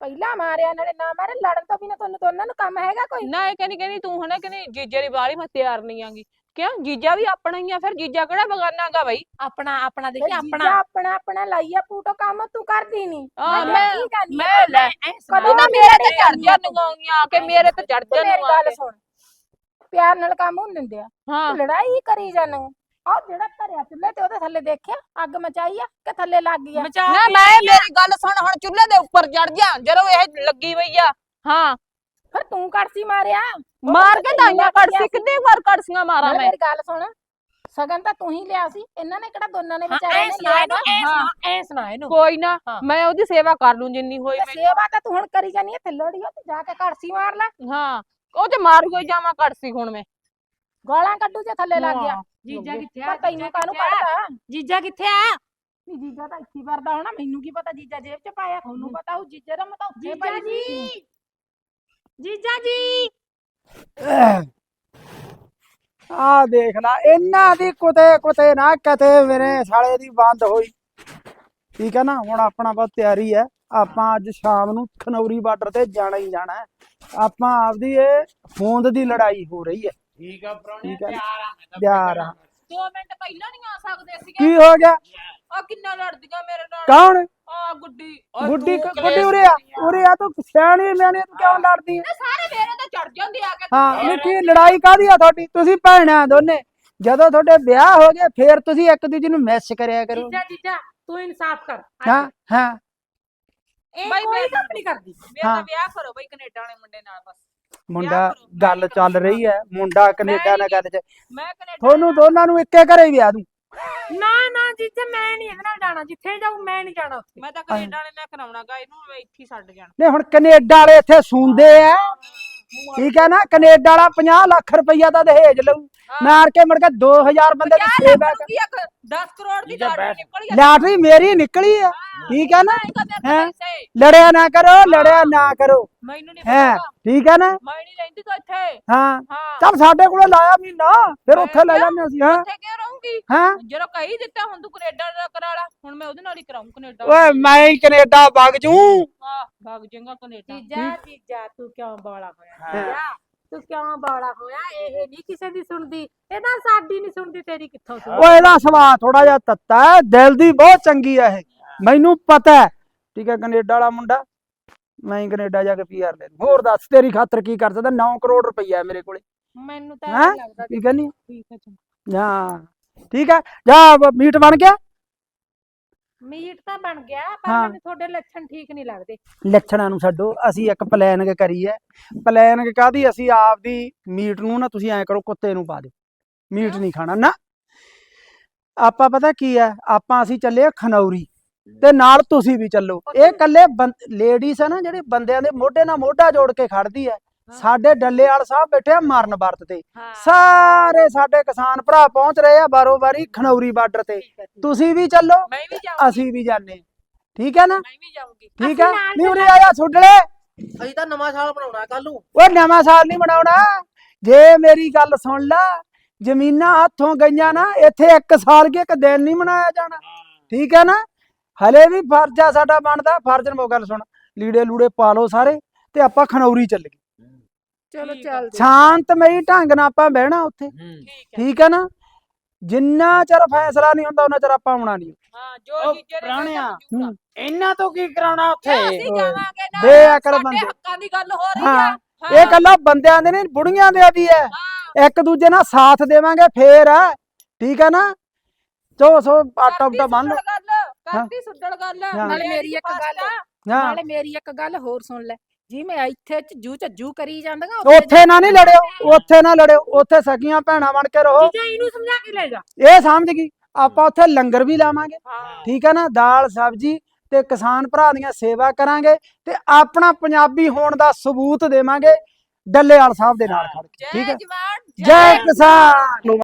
[SPEAKER 3] ਪਹਿਲਾਂ ਮਾਰਿਆ ਨਾਲੇ ਨਾ ਮਾਰੇ ਲੜਨ ਤੋਂ ਬਿਨਾ ਤੁਹਾਨੂੰ ਦੋਨਾਂ ਨੂੰ ਕੰਮ ਹੈਗਾ ਕੋਈ?
[SPEAKER 6] ਨਾ ਇਹ ਕਹਿੰਦੀ ਕਹਿੰਦੀ ਤੂੰ ਹਨਾ ਕਹਿੰਦੀ ਜੀਜੇ ਦੀ ਵਾਲੀ ਮੈਂ ਤਿਆਰ ਨਹੀਂ ਆਂਗੀ ਕਿਉਂ? ਜੀਜਾ ਵੀ ਆਪਣਾ ਹੀ ਆ ਫਿਰ ਜੀਜਾ ਕਿਹੜਾ ਬਗਾਨਾਗਾ ਬਈ?
[SPEAKER 3] ਆਪਣਾ ਆਪਣਾ ਦੇਖੀ
[SPEAKER 7] ਆਪਣਾ। ਆਪਣਾ ਆਪਣਾ ਲਾਈਆ ਪੂਟੋ ਕੰਮ ਤੂੰ ਕਰਦੀ ਨਹੀਂ
[SPEAKER 6] ਆ ਮੈਂ ਮੈਂ ਲੈ
[SPEAKER 7] ਕਦੋਂ
[SPEAKER 6] ਤੂੰ ਮੇਰੇ ਤੇ ਚੜ ਜਾ ਆ ਕੇ ਮੇਰੇ ਤੇ ਚੜ ਜਾ
[SPEAKER 7] ਮੇਰੀ ਗੱਲ ਸੁਣ। ਪਿਆਰ ਨਾਲ ਕੰਮ ਹੁੰਦੇ ਆ।
[SPEAKER 6] ਹਾਂ।
[SPEAKER 7] ਲੜਾਈ ਕਰੀ ਜਾਨੂੰ
[SPEAKER 3] ਆਹ ਜਿਹੜਾ ਧਰਿਆ ਚੁੱਲ੍ਹੇ ਤੇ ਉਹਦੇ ਥੱਲੇ ਦੇਖਿਆ? ਅੱਗ ਮਚਾਈ ਆ ਕਿ ਥੱਲੇ ਲੱਗ ਗਈ ਆ?
[SPEAKER 2] ਨਾ ਮੈਂ ਮੇਰੀ ਗੱਲ ਸੁਣ ਹੁਣ ਚੁੱਲ੍ਹੇ ਦੇ ਉੱਪਰ ਚੜ ਜਾ ਜਦੋਂ ਇਹ ਲੱਗੀ ਹੋਈ ਆ। ਹਾਂ।
[SPEAKER 3] ਫਿਰ ਤੂੰ ਕੜਸੀ ਮਾਰਿਆ। ਉਹ
[SPEAKER 2] ਮਾਰ
[SPEAKER 3] ਤਾਂ
[SPEAKER 2] ਕੇ
[SPEAKER 3] ਤੈਨੂੰ
[SPEAKER 2] ਦਾਈਆਂ ਕੜਸੀ
[SPEAKER 3] ਸੀ।
[SPEAKER 2] ਕਿੰਨੇ ਵਾਰ ਕੜਸੀਆਂ ਮਾਰਾਂ ਮੈਂ?
[SPEAKER 3] ਮੇਰੀ ਗੱਲ ਸੁਣ। ਸਗਨ ਤਾਂ ਤੂੰ ਹੀ ਲਿਆ ਸੀ। ਇਹਨਾਂ ਨੇ ਕਿਹੜਾ ਦੋਨਾਂ ਨੇ ਵਿਚਾਰਿਆਂ
[SPEAKER 8] ਐ
[SPEAKER 3] ਨੇ
[SPEAKER 8] ਸੁਣਾ
[SPEAKER 3] ਲਿਆ
[SPEAKER 8] ਇਹਨੂੰ। ਐ ਸੁਣਾ ਐ ਸੁਣਾ ਇਹਨੂੰ।
[SPEAKER 2] ਕੋਈ ਨਾ
[SPEAKER 8] ਹਾਂ।
[SPEAKER 2] ਮੈਂ ਉਹਦੀ ਸੇਵਾ ਕਰ ਲੂੰ ਜਿੰਨੀ ਹੋਈ
[SPEAKER 3] ਤੇ
[SPEAKER 2] ਮੈਨੂੰ।
[SPEAKER 3] ਸੇਵਾ ਤਾਂ ਤੂੰ ਹੁਣ ਕਰੀ ਜਾਨੀ ਆ ਤੇ ਲੋੜੀਓ ਤੇ ਜਾ ਕੇ ਕੜਸੀ ਮਾਰ ਲੈ।
[SPEAKER 2] ਹਾਂ ਉਹ ਤੇ ਮਾਰ ਹੋਈ ਜਾਵਾਂ ਕੜਸੀ ਹੁਣ ਮੈਂ।
[SPEAKER 3] ਗਾਲਾਂ ਕੱਢੂ ਜੇ ਥੱਲੇ ਲੱਗ ਗਿਆ।
[SPEAKER 8] ਜੀਜਾ ਕਿੱਥੇ ਆ?
[SPEAKER 3] ਪਰ ਤੈਨੂੰ ਕਾਹਨੂੰ? ਕੱਢਦਾ
[SPEAKER 8] ਜੀਜਾ ਕਿੱਥੇ ਆ?
[SPEAKER 3] ਜੀਜਾ ਤਾਂ ਇੱਥੇ ਵਰਦਾ ਹੋਣਾ ਮੈਨੂੰ ਕੀ ਪਤਾ ਜੀਜਾ ਜੇਬ 'ਚ ਪਾਇਆ ਤੁਹਾਨੂੰ ਪਤਾ ਉਹ ਜੀਜੇ ਦਾ ਮੈਂ ਤਾਂ ਉੱਥੇ
[SPEAKER 8] ਜੀਜਾ
[SPEAKER 3] ਪਾਈ ਸੀ
[SPEAKER 8] ਜੀ ਜੀਜਾ ਜੀ।
[SPEAKER 1] ਆ ਦੇਖ ਲੈ ਇਹਨਾਂ ਦੀ ਕੁਤੇ ਕੁਤੇ ਨਾ ਕਤੇ ਮੇਰੇ ਸਾਲੇ ਦੀ ਬੰਦ ਹੋਈ। ਠੀਕ ਹੈ ਨਾ ਹੁਣ ਆਪਣਾ ਬਸ ਤਿਆਰੀ ਹੈ। ਆਪਾਂ ਅੱਜ ਸ਼ਾਮ ਨੂੰ ਖਨੌਰੀ ਬਾਰਡਰ ਤੇ ਜਾਣਾ ਹੀ ਜਾਣਾ ਹੈ। ਆਪਾਂ ਆਪਦੀ ਇਹ ਹੋਂਦ ਦੀ ਲੜਾਈ ਹੋ ਰਹੀ ਹੈ।
[SPEAKER 5] ਠੀਕ ਆ ਪ੍ਰਾਹੁਣੇ
[SPEAKER 1] ਠੀਕ ਆ।
[SPEAKER 5] ਤਿਆਰ ਆ ਮੈਂ ਤਾਂ
[SPEAKER 1] ਤਿਆਰ ਆ।
[SPEAKER 2] ਦੋ ਮਿੰਟ ਪਹਿਲਾਂ ਨਹੀਂ ਆ ਸਕਦੇ ਸੀਗੇ।
[SPEAKER 1] ਕੀ ਹੋ ਗਿਆ?
[SPEAKER 2] ਆ ਕਿੰਨਾ ਲੜਦੀਆਂ ਮੇਰੇ ਨਾਲ।
[SPEAKER 1] ਕੌਣ?
[SPEAKER 2] ਆ ਗੁੱਡੀ
[SPEAKER 1] ਗੁੱਡੀ
[SPEAKER 5] ਤੂੰ
[SPEAKER 1] ਗੁੱਡੀ
[SPEAKER 5] ਕਲੇਸ਼
[SPEAKER 1] ਉਰੇ ਆ ਉਰੇ ਆ ਤੂੰ ਸਿਆਣੀ ਮੈਨੇ ਤੂੰ ਕਿਉਂ ਲੜਦੀ ਹੈ
[SPEAKER 2] ਸਾਰੇ ਮੇਰੇ ਤੇ ਚੜ ਜਾਂਦੇ ਆ ਕੇ
[SPEAKER 1] ਹਾਂ ਨਹੀਂ ਕੀ ਲੜਾਈ ਕਾਦੀ ਆ ਤੁਹਾਡੀ? ਤੁਸੀਂ ਭੈਣਾਂ ਦੋਨੇ। ਜਦੋਂ ਤੁਹਾਡੇ ਵਿਆਹ ਹੋ ਗਏ ਫੇਰ ਤੁਸੀਂ ਇੱਕ ਦੂਜੇ ਨੂੰ ਮਿਸ ਕਰਿਆ ਕਰੋ।
[SPEAKER 8] ਜੀਜਾ ਜੀਜਾ ਤੂੰ ਇਨਸਾਫ ਕਰ।
[SPEAKER 1] ਹਾਂ ਹਾਂ।
[SPEAKER 8] ਇਹ
[SPEAKER 2] ਬਾਈ
[SPEAKER 8] ਕੋਈ
[SPEAKER 2] ਮੈਂ-
[SPEAKER 8] ਕੰਮ ਨਹੀਂ ਕਰਦੀ।
[SPEAKER 2] ਮੇਰਾ
[SPEAKER 1] ਹਾਂ।
[SPEAKER 2] ਤਾਂ ਵਿਆਹ ਕਰੋ ਬਈ ਕੈਨੇਡਾ ਵਾਲੇ ਮੁੰਡੇ ਨਾਲ ਬਸ।
[SPEAKER 1] ਮੁੰਡਾ
[SPEAKER 2] ਕਰੋ,
[SPEAKER 1] ਗੱਲ ਚੱਲ। ਰਹੀ ਹੈ। ਮੁੰਡਾ ਕੈਨੇਡਾ ਨਾਲ ਗੱਲ ਚ
[SPEAKER 2] ਮੈਂ ਕੈਨੇਡਾ
[SPEAKER 1] ਤੁਹਾਨੂੰ ਦੋਨਾਂ ਨੂੰ ਇੱਕੇ ਘਰੇ ਵਿਆਹ ਦੂੰ।
[SPEAKER 8] ਜੀਜਾ ਮੈਂ ਨਹੀਂ ਇਹਦੇ ਨਾਲ ਜਾਣਾ ਜਿੱਥੇ ਜਾਊ ਮੈਂ ਨਹੀਂ ਜਾਣਾ ਉੱਥੇ।
[SPEAKER 2] ਮੈਂ ਤਾਂ ਕੈਨੇਡਾ ਵਾਲੇ ਨਾਲ ਕਰਾਉਣਾਗਾ ਇਹਨੂੰ ਇੱਥੇ ਹੀ ਛੱਡ ਜਾਣਾ।
[SPEAKER 1] ਨੇ ਹੁਣ ਕੈਨੇਡਾ ਵਾਲੇ ਇੱਥੇ ਸੁਣਦੇ ਆ। ਠੀਕ ਹੈ ਨਾ ਕੈਨੇਡਾ ਵਾਲਾ 50 ਲੱਖ ਰੁਪਈਆ ਦਾ ਦਹੇਜ ਲਊ। ਮਾਰ ਕੇ ਮੁੜ ਕੇ 2000 ਬੰਦੇ ਦੀ ਸੇਵਾ ਕਰ
[SPEAKER 2] 10 ਕਰੋੜ ਦੀ ਲਾਟਰੀ
[SPEAKER 5] ਬੈਠ।
[SPEAKER 2] ਨਿਕਲ ਗਈ
[SPEAKER 1] ਲਾਟਰੀ ਮੇਰੀ ਨਿਕਲੀ ਹੈ। ਠੀਕ ਹੈ ਨਾ? ਹੈਂ? ਲੜਿਆ ਨਾ ਕਰੋ ਲੜਿਆ ਨਾ ਕਰੋ।
[SPEAKER 2] ਮੈਨੂੰ ਨਹੀਂ
[SPEAKER 1] ਹੈ?
[SPEAKER 2] ਪਤਾ।
[SPEAKER 1] ਠੀਕ ਹੈ ਨਾ?
[SPEAKER 2] ਮੈਂ ਨਹੀਂ ਰਹਿੰਦੀ ਤਾਂ ਇੱਥੇ।
[SPEAKER 1] ਹਾਂ।
[SPEAKER 2] ਹਾਂ।
[SPEAKER 1] ਚੱਲ ਸਾਡੇ ਕੋਲੇ ਲਾਇਆ ਮਹੀਨਾ ਫਿਰ ਉੱਥੇ ਲੈ ਜਾਂਦੇ ਅਸੀਂ ਹਾਂ।
[SPEAKER 2] ਉੱਥੇ ਕਿਉਂ ਰਹੂੰਗੀ?
[SPEAKER 1] ਹਾਂ।
[SPEAKER 2] ਜਦੋਂ ਕਹੀ ਦਿੱਤਾ ਹੁਣ ਤੂੰ ਕੈਨੇਡਾ ਦਾ ਕਰਾ ਲਾ ਹੁਣ ਮੈਂ ਉਹਦੇ ਨਾਲ ਹੀ ਕਰਾਉਂ ਕੈਨੇਡਾ
[SPEAKER 1] ਓਏ ਮੈਂ ਹੀ ਕੈਨੇਡਾ ਵਗ ਜੂ।
[SPEAKER 2] ਹਾਂ ਭਾਗ ਜਾਏਗਾ ਕੈਨੇਡਾ।
[SPEAKER 8] ਜੀਜਾ ਜੀਜਾ ਤੂੰ ਕਿਉਂ ਬੋਲਾ ਹੋਇਆ? ਤੂੰ ਕਿਉਂ ਬੋਲਾ ਹੋਇਆ? ਇਹ ਨਹੀਂ ਕਿਸੇ ਦੀ ਸੁਣਦੀ। ਇਹ ਸਾਡੀ ਨਹੀਂ ਸੁਣਦੀ ਤੇਰੀ ਕਿੱਥੋਂ ਸੁਣ
[SPEAKER 1] ਓਏ ਇਹਦਾ ਸੁਭਾਅ ਥੋੜਾ ਜਿਹਾ ਤੱਤਾ ਹੈ ਦਿਲ ਦੀ ਬਹੁਤ ਚੰਗੀ ਹੈ ਇਹ। ਮੈਨੂੰ ਪਤਾ ਹੈ। ਠੀਕ ਹੈ ਕੈਨੇਡਾ ਵਾਲਾ ਮੁੰਡਾ। ਮੈਂ ਹੀ ਕੈਨੇਡਾ ਜਾ ਕੇ ਪੀਆਰ ਲੈ ਲੂੰ। ਹੋਰ ਦੱਸ ਤੇਰੀ ਖਾਤਰ ਕੀ ਕਰ ਸਕਦਾ 9 ਕਰੋੜ ਰੁਪਈਆ ਹੈ ਮੇਰੇ ਕੋਲੇ।
[SPEAKER 8] ਮੈਨੂੰ ਤਾਂ
[SPEAKER 1] ਹੈਂ?
[SPEAKER 8] ਇਹ ਲੱਗਦਾ
[SPEAKER 1] ਠੀਕ ਹੈ ਨਹੀਂ
[SPEAKER 8] ਠੀਕ ਹੈ ਚੰਗਾ।
[SPEAKER 1] ਹਾਂ। ਠੀਕ ਹੈ ਜਾ ਬ- ਮੀਟ ਬਣ ਗਿਆ।
[SPEAKER 8] ਮੀਟ ਤਾਂ ਬਣ ਗਿਆ ਪਰ
[SPEAKER 1] ਹਾਂ।
[SPEAKER 8] ਮੈਨੂੰ ਤੁਹਾਡੇ ਲੱਛਣ ਠੀਕ ਨਹੀਂ ਲੱਗਦੇ।
[SPEAKER 1] ਲੱਛਣਾਂ ਨੂੰ ਛੱਡੋ ਅਸੀਂ ਇੱਕ ਪਲਾਨਿੰਗ ਕਰੀ ਹੈ ਪਲਾਨਿੰਗ ਕਾਦੀ ਅਸੀਂ ਆਪਦੀ ਮੀਟ ਨੂੰ ਨਾ ਤੁਸੀਂ ਐਂ ਕਰੋ ਕੁੱਤੇ ਨੂੰ ਪਾ ਦਿਓ। ਮੀਟ ਨਹੀਂ ਖਾਣਾ। ਨਾ ਆਪਾਂ ਪਤਾ ਕੀ ਹੈ ਆਪਾਂ ਅਸੀਂ ਚੱਲੇ ਆ ਖਨੌਰੀ ਤੇ ਨਾਲ ਤੁਸੀਂ ਵੀ ਚੱਲੋ। ਇਹ ਕੱਲੇ ਲੇਡੀਜ਼ ਆ ਨਾ ਜਿਹੜੇ ਬੰਦਿਆਂ ਦੇ ਮੋਢੇ ਨਾਲ ਮੋਢਾ ਜੋੜ ਕੇ ਖੜਦੀ ਹੈ ਸਾਡੇ ਡੱਲੇਵਾਲ ਸਾਹਿਬ ਬੈਠੇ ਆ ਮਰਨ ਵਰਤ ਤੇ। ਸਾਰੇ ਸਾਡੇ ਕਿਸਾਨ ਭਰਾ ਪਹੁੰਚ ਰਹੇ ਆ ਬਾਰੋ ਬਾਰੀ ਖਨੌਰੀ ਬਾਰਡਰ ਤੇ। ਤੁਸੀਂ ਵੀ ਚੱਲੋ
[SPEAKER 2] ਮੈਂ ਵੀ ਜਾਊਂਗੀ।
[SPEAKER 1] ਅਸੀਂ ਵੀ ਜਾਂਦੇ ਹਾਂ। ਠੀਕ ਹੈ ਨਾ?
[SPEAKER 2] ਮੈਂ ਵੀ ਜਾਊਂਗੀ।
[SPEAKER 1] ਠੀਕ ਹੈ ਨਹੀਂ ਉਰੇ ਆਇਆ ਸੁੱਡਲੇ।
[SPEAKER 4] ਅਸੀਂ ਤਾਂ ਨਵਾਂ ਸਾਲ ਬਣਾਉਣਾ ਕੱਲ ਨੂੰ।
[SPEAKER 1] ਉਹ ਨਵਾਂ ਸਾਲ ਨਹੀਂ ਮਨਾਉਣਾ। ਜੇ ਮੇਰੀ ਗੱਲ ਸੁਣ ਲੈ ਜ਼ਮੀਨਾਂ ਹੱਥੋਂ ਗਈਆਂ ਨਾ ਇੱਥੇ ਇੱਕ ਸਾਲ ਕੇ ਇੱਕ ਦਿਨ ਨਹੀਂ ਮਨਾਇਆ ਜਾਣਾ। ਠੀਕ ਹੈ ਨਾ? ਹਲੇ ਵੀ ਫਰਜ਼ ਆ ਸਾਡਾ ਬਣਦਾ। ਫਰਜ਼ ਨੂੰ ਗੱਲ ਸੁਣ। ਲੀੜੇ ਲੂੜੇ ਪਾ ਲਓ ਸਾਰੇ ਤੇ ਆਪਾਂ ਖਨੌਰੀ ਚੱਲ ਗਏ
[SPEAKER 8] ਚਲੋ
[SPEAKER 2] ਆ।
[SPEAKER 8] ਚੱਲ
[SPEAKER 1] ਸ਼ਾਂਤਮਈ ਢੰਗ ਨਾਲ ਆਪਾਂ ਬਹਿਣਾ ਉੱਥੇ।
[SPEAKER 2] ਠੀਕ ਹੈ
[SPEAKER 1] ਠੀਕ ਹੈ ਨਾ? ਜਿੰਨਾ ਚਿਰ ਫੈਸਲਾ ਨਹੀਂ ਹੁੰਦਾ ਉਹਨਾਂ ਚਿਰ ਆਪਾਂ ਆਉਣਾ ਨਹੀਂ
[SPEAKER 2] ਹਾਂ ਜੋ।
[SPEAKER 5] ਇਹਨਾਂ ਤੋਂ ਕੀ ਕਰਾਉਣਾ ਉੱਥੇ?
[SPEAKER 2] ਅਸੀਂ ਜਾਵਾਂਗੇ ਨਾ
[SPEAKER 1] ਬੇਅਕਲ
[SPEAKER 2] ਸਾਡੇ
[SPEAKER 1] ਬੰਦੇ।
[SPEAKER 2] ਹੱਕਾਂ ਦੀ ਗੱਲ ਹੋ ਰਹੀ
[SPEAKER 1] ਹਾਂ
[SPEAKER 2] ਆ
[SPEAKER 1] ਇਹ ਕੱਲਾ ਬੰਦਿਆਂ ਦੇ ਨਹੀਂ ਬੁੜੀਆਂ ਦੇ ਵੀ ਹੈ। ਇੱਕ ਦੂਜੇ ਨਾਲ ਸਾਥ ਦੇਵਾਂਗੇ ਫੇਰ। ਹੈ ਠੀਕ ਹੈ ਨਾ? ਚੋ ਸੋ ਆਟਾ ਉਟਾ ਬੰਨ
[SPEAKER 2] ਗੱਲ ਕਰਦੀ ਸੁੱਡਲ ਗੱਲ।
[SPEAKER 3] ਨਾਲੇ ਮੇਰੀ ਇੱਕ ਗੱਲ
[SPEAKER 2] ਆ
[SPEAKER 3] ਨਾਲੇ ਮੇਰੀ ਇੱਕ ਗੱਲ ਹੋਰ ਸੁਣ ਲੈ। ਜੀ ਮੈਂ ਇੱਥੇ ਝੱਜੂ ਝੱਜੂ ਕਰੀ ਜਾਂਦੀਆਂ
[SPEAKER 1] ਉੱਥੇ ਨਾ ਨਹੀਂ ਲੜਿਓ ਉੱਥੇ ਨਾ ਲੜਿਓ ਉੱਥੇ ਸਕੀਆਂ ਭੈਣਾਂ ਬਣ ਕੇ ਰਹੋ।
[SPEAKER 8] ਜੀਜਾ ਇਹਨੂੰ ਸਮਝਾ ਕੇ ਲੈ ਜਾ।
[SPEAKER 1] ਇਹ ਸਮਝ ਗਈ। ਆਪਾਂ ਉੱਥੇ ਲੰਗਰ ਵੀ ਲਾਵਾਂਗੇ। ਠੀਕ ਹੈ ਨਾ? ਦਾਲ ਸਬਜੀ ਤੇ ਕਿਸਾਨ ਭਰਾ ਦੀਆਂ ਸੇਵਾ ਕਰਾਂਗੇ ਤੇ ਆਪਣਾ ਪੰਜਾਬੀ ਹੋਣ ਦਾ ਸਬੂਤ ਦੇਵਾਂਗੇ ਡੱਲੇਵਾਲ ਸਾਹਿਬ ਦੇ ਨਾਲ ਖੜ ਕੇ। ਠੀਕ
[SPEAKER 2] ਜੈ
[SPEAKER 1] ਹੈ ਜੈ ਕਿਸਾਨ।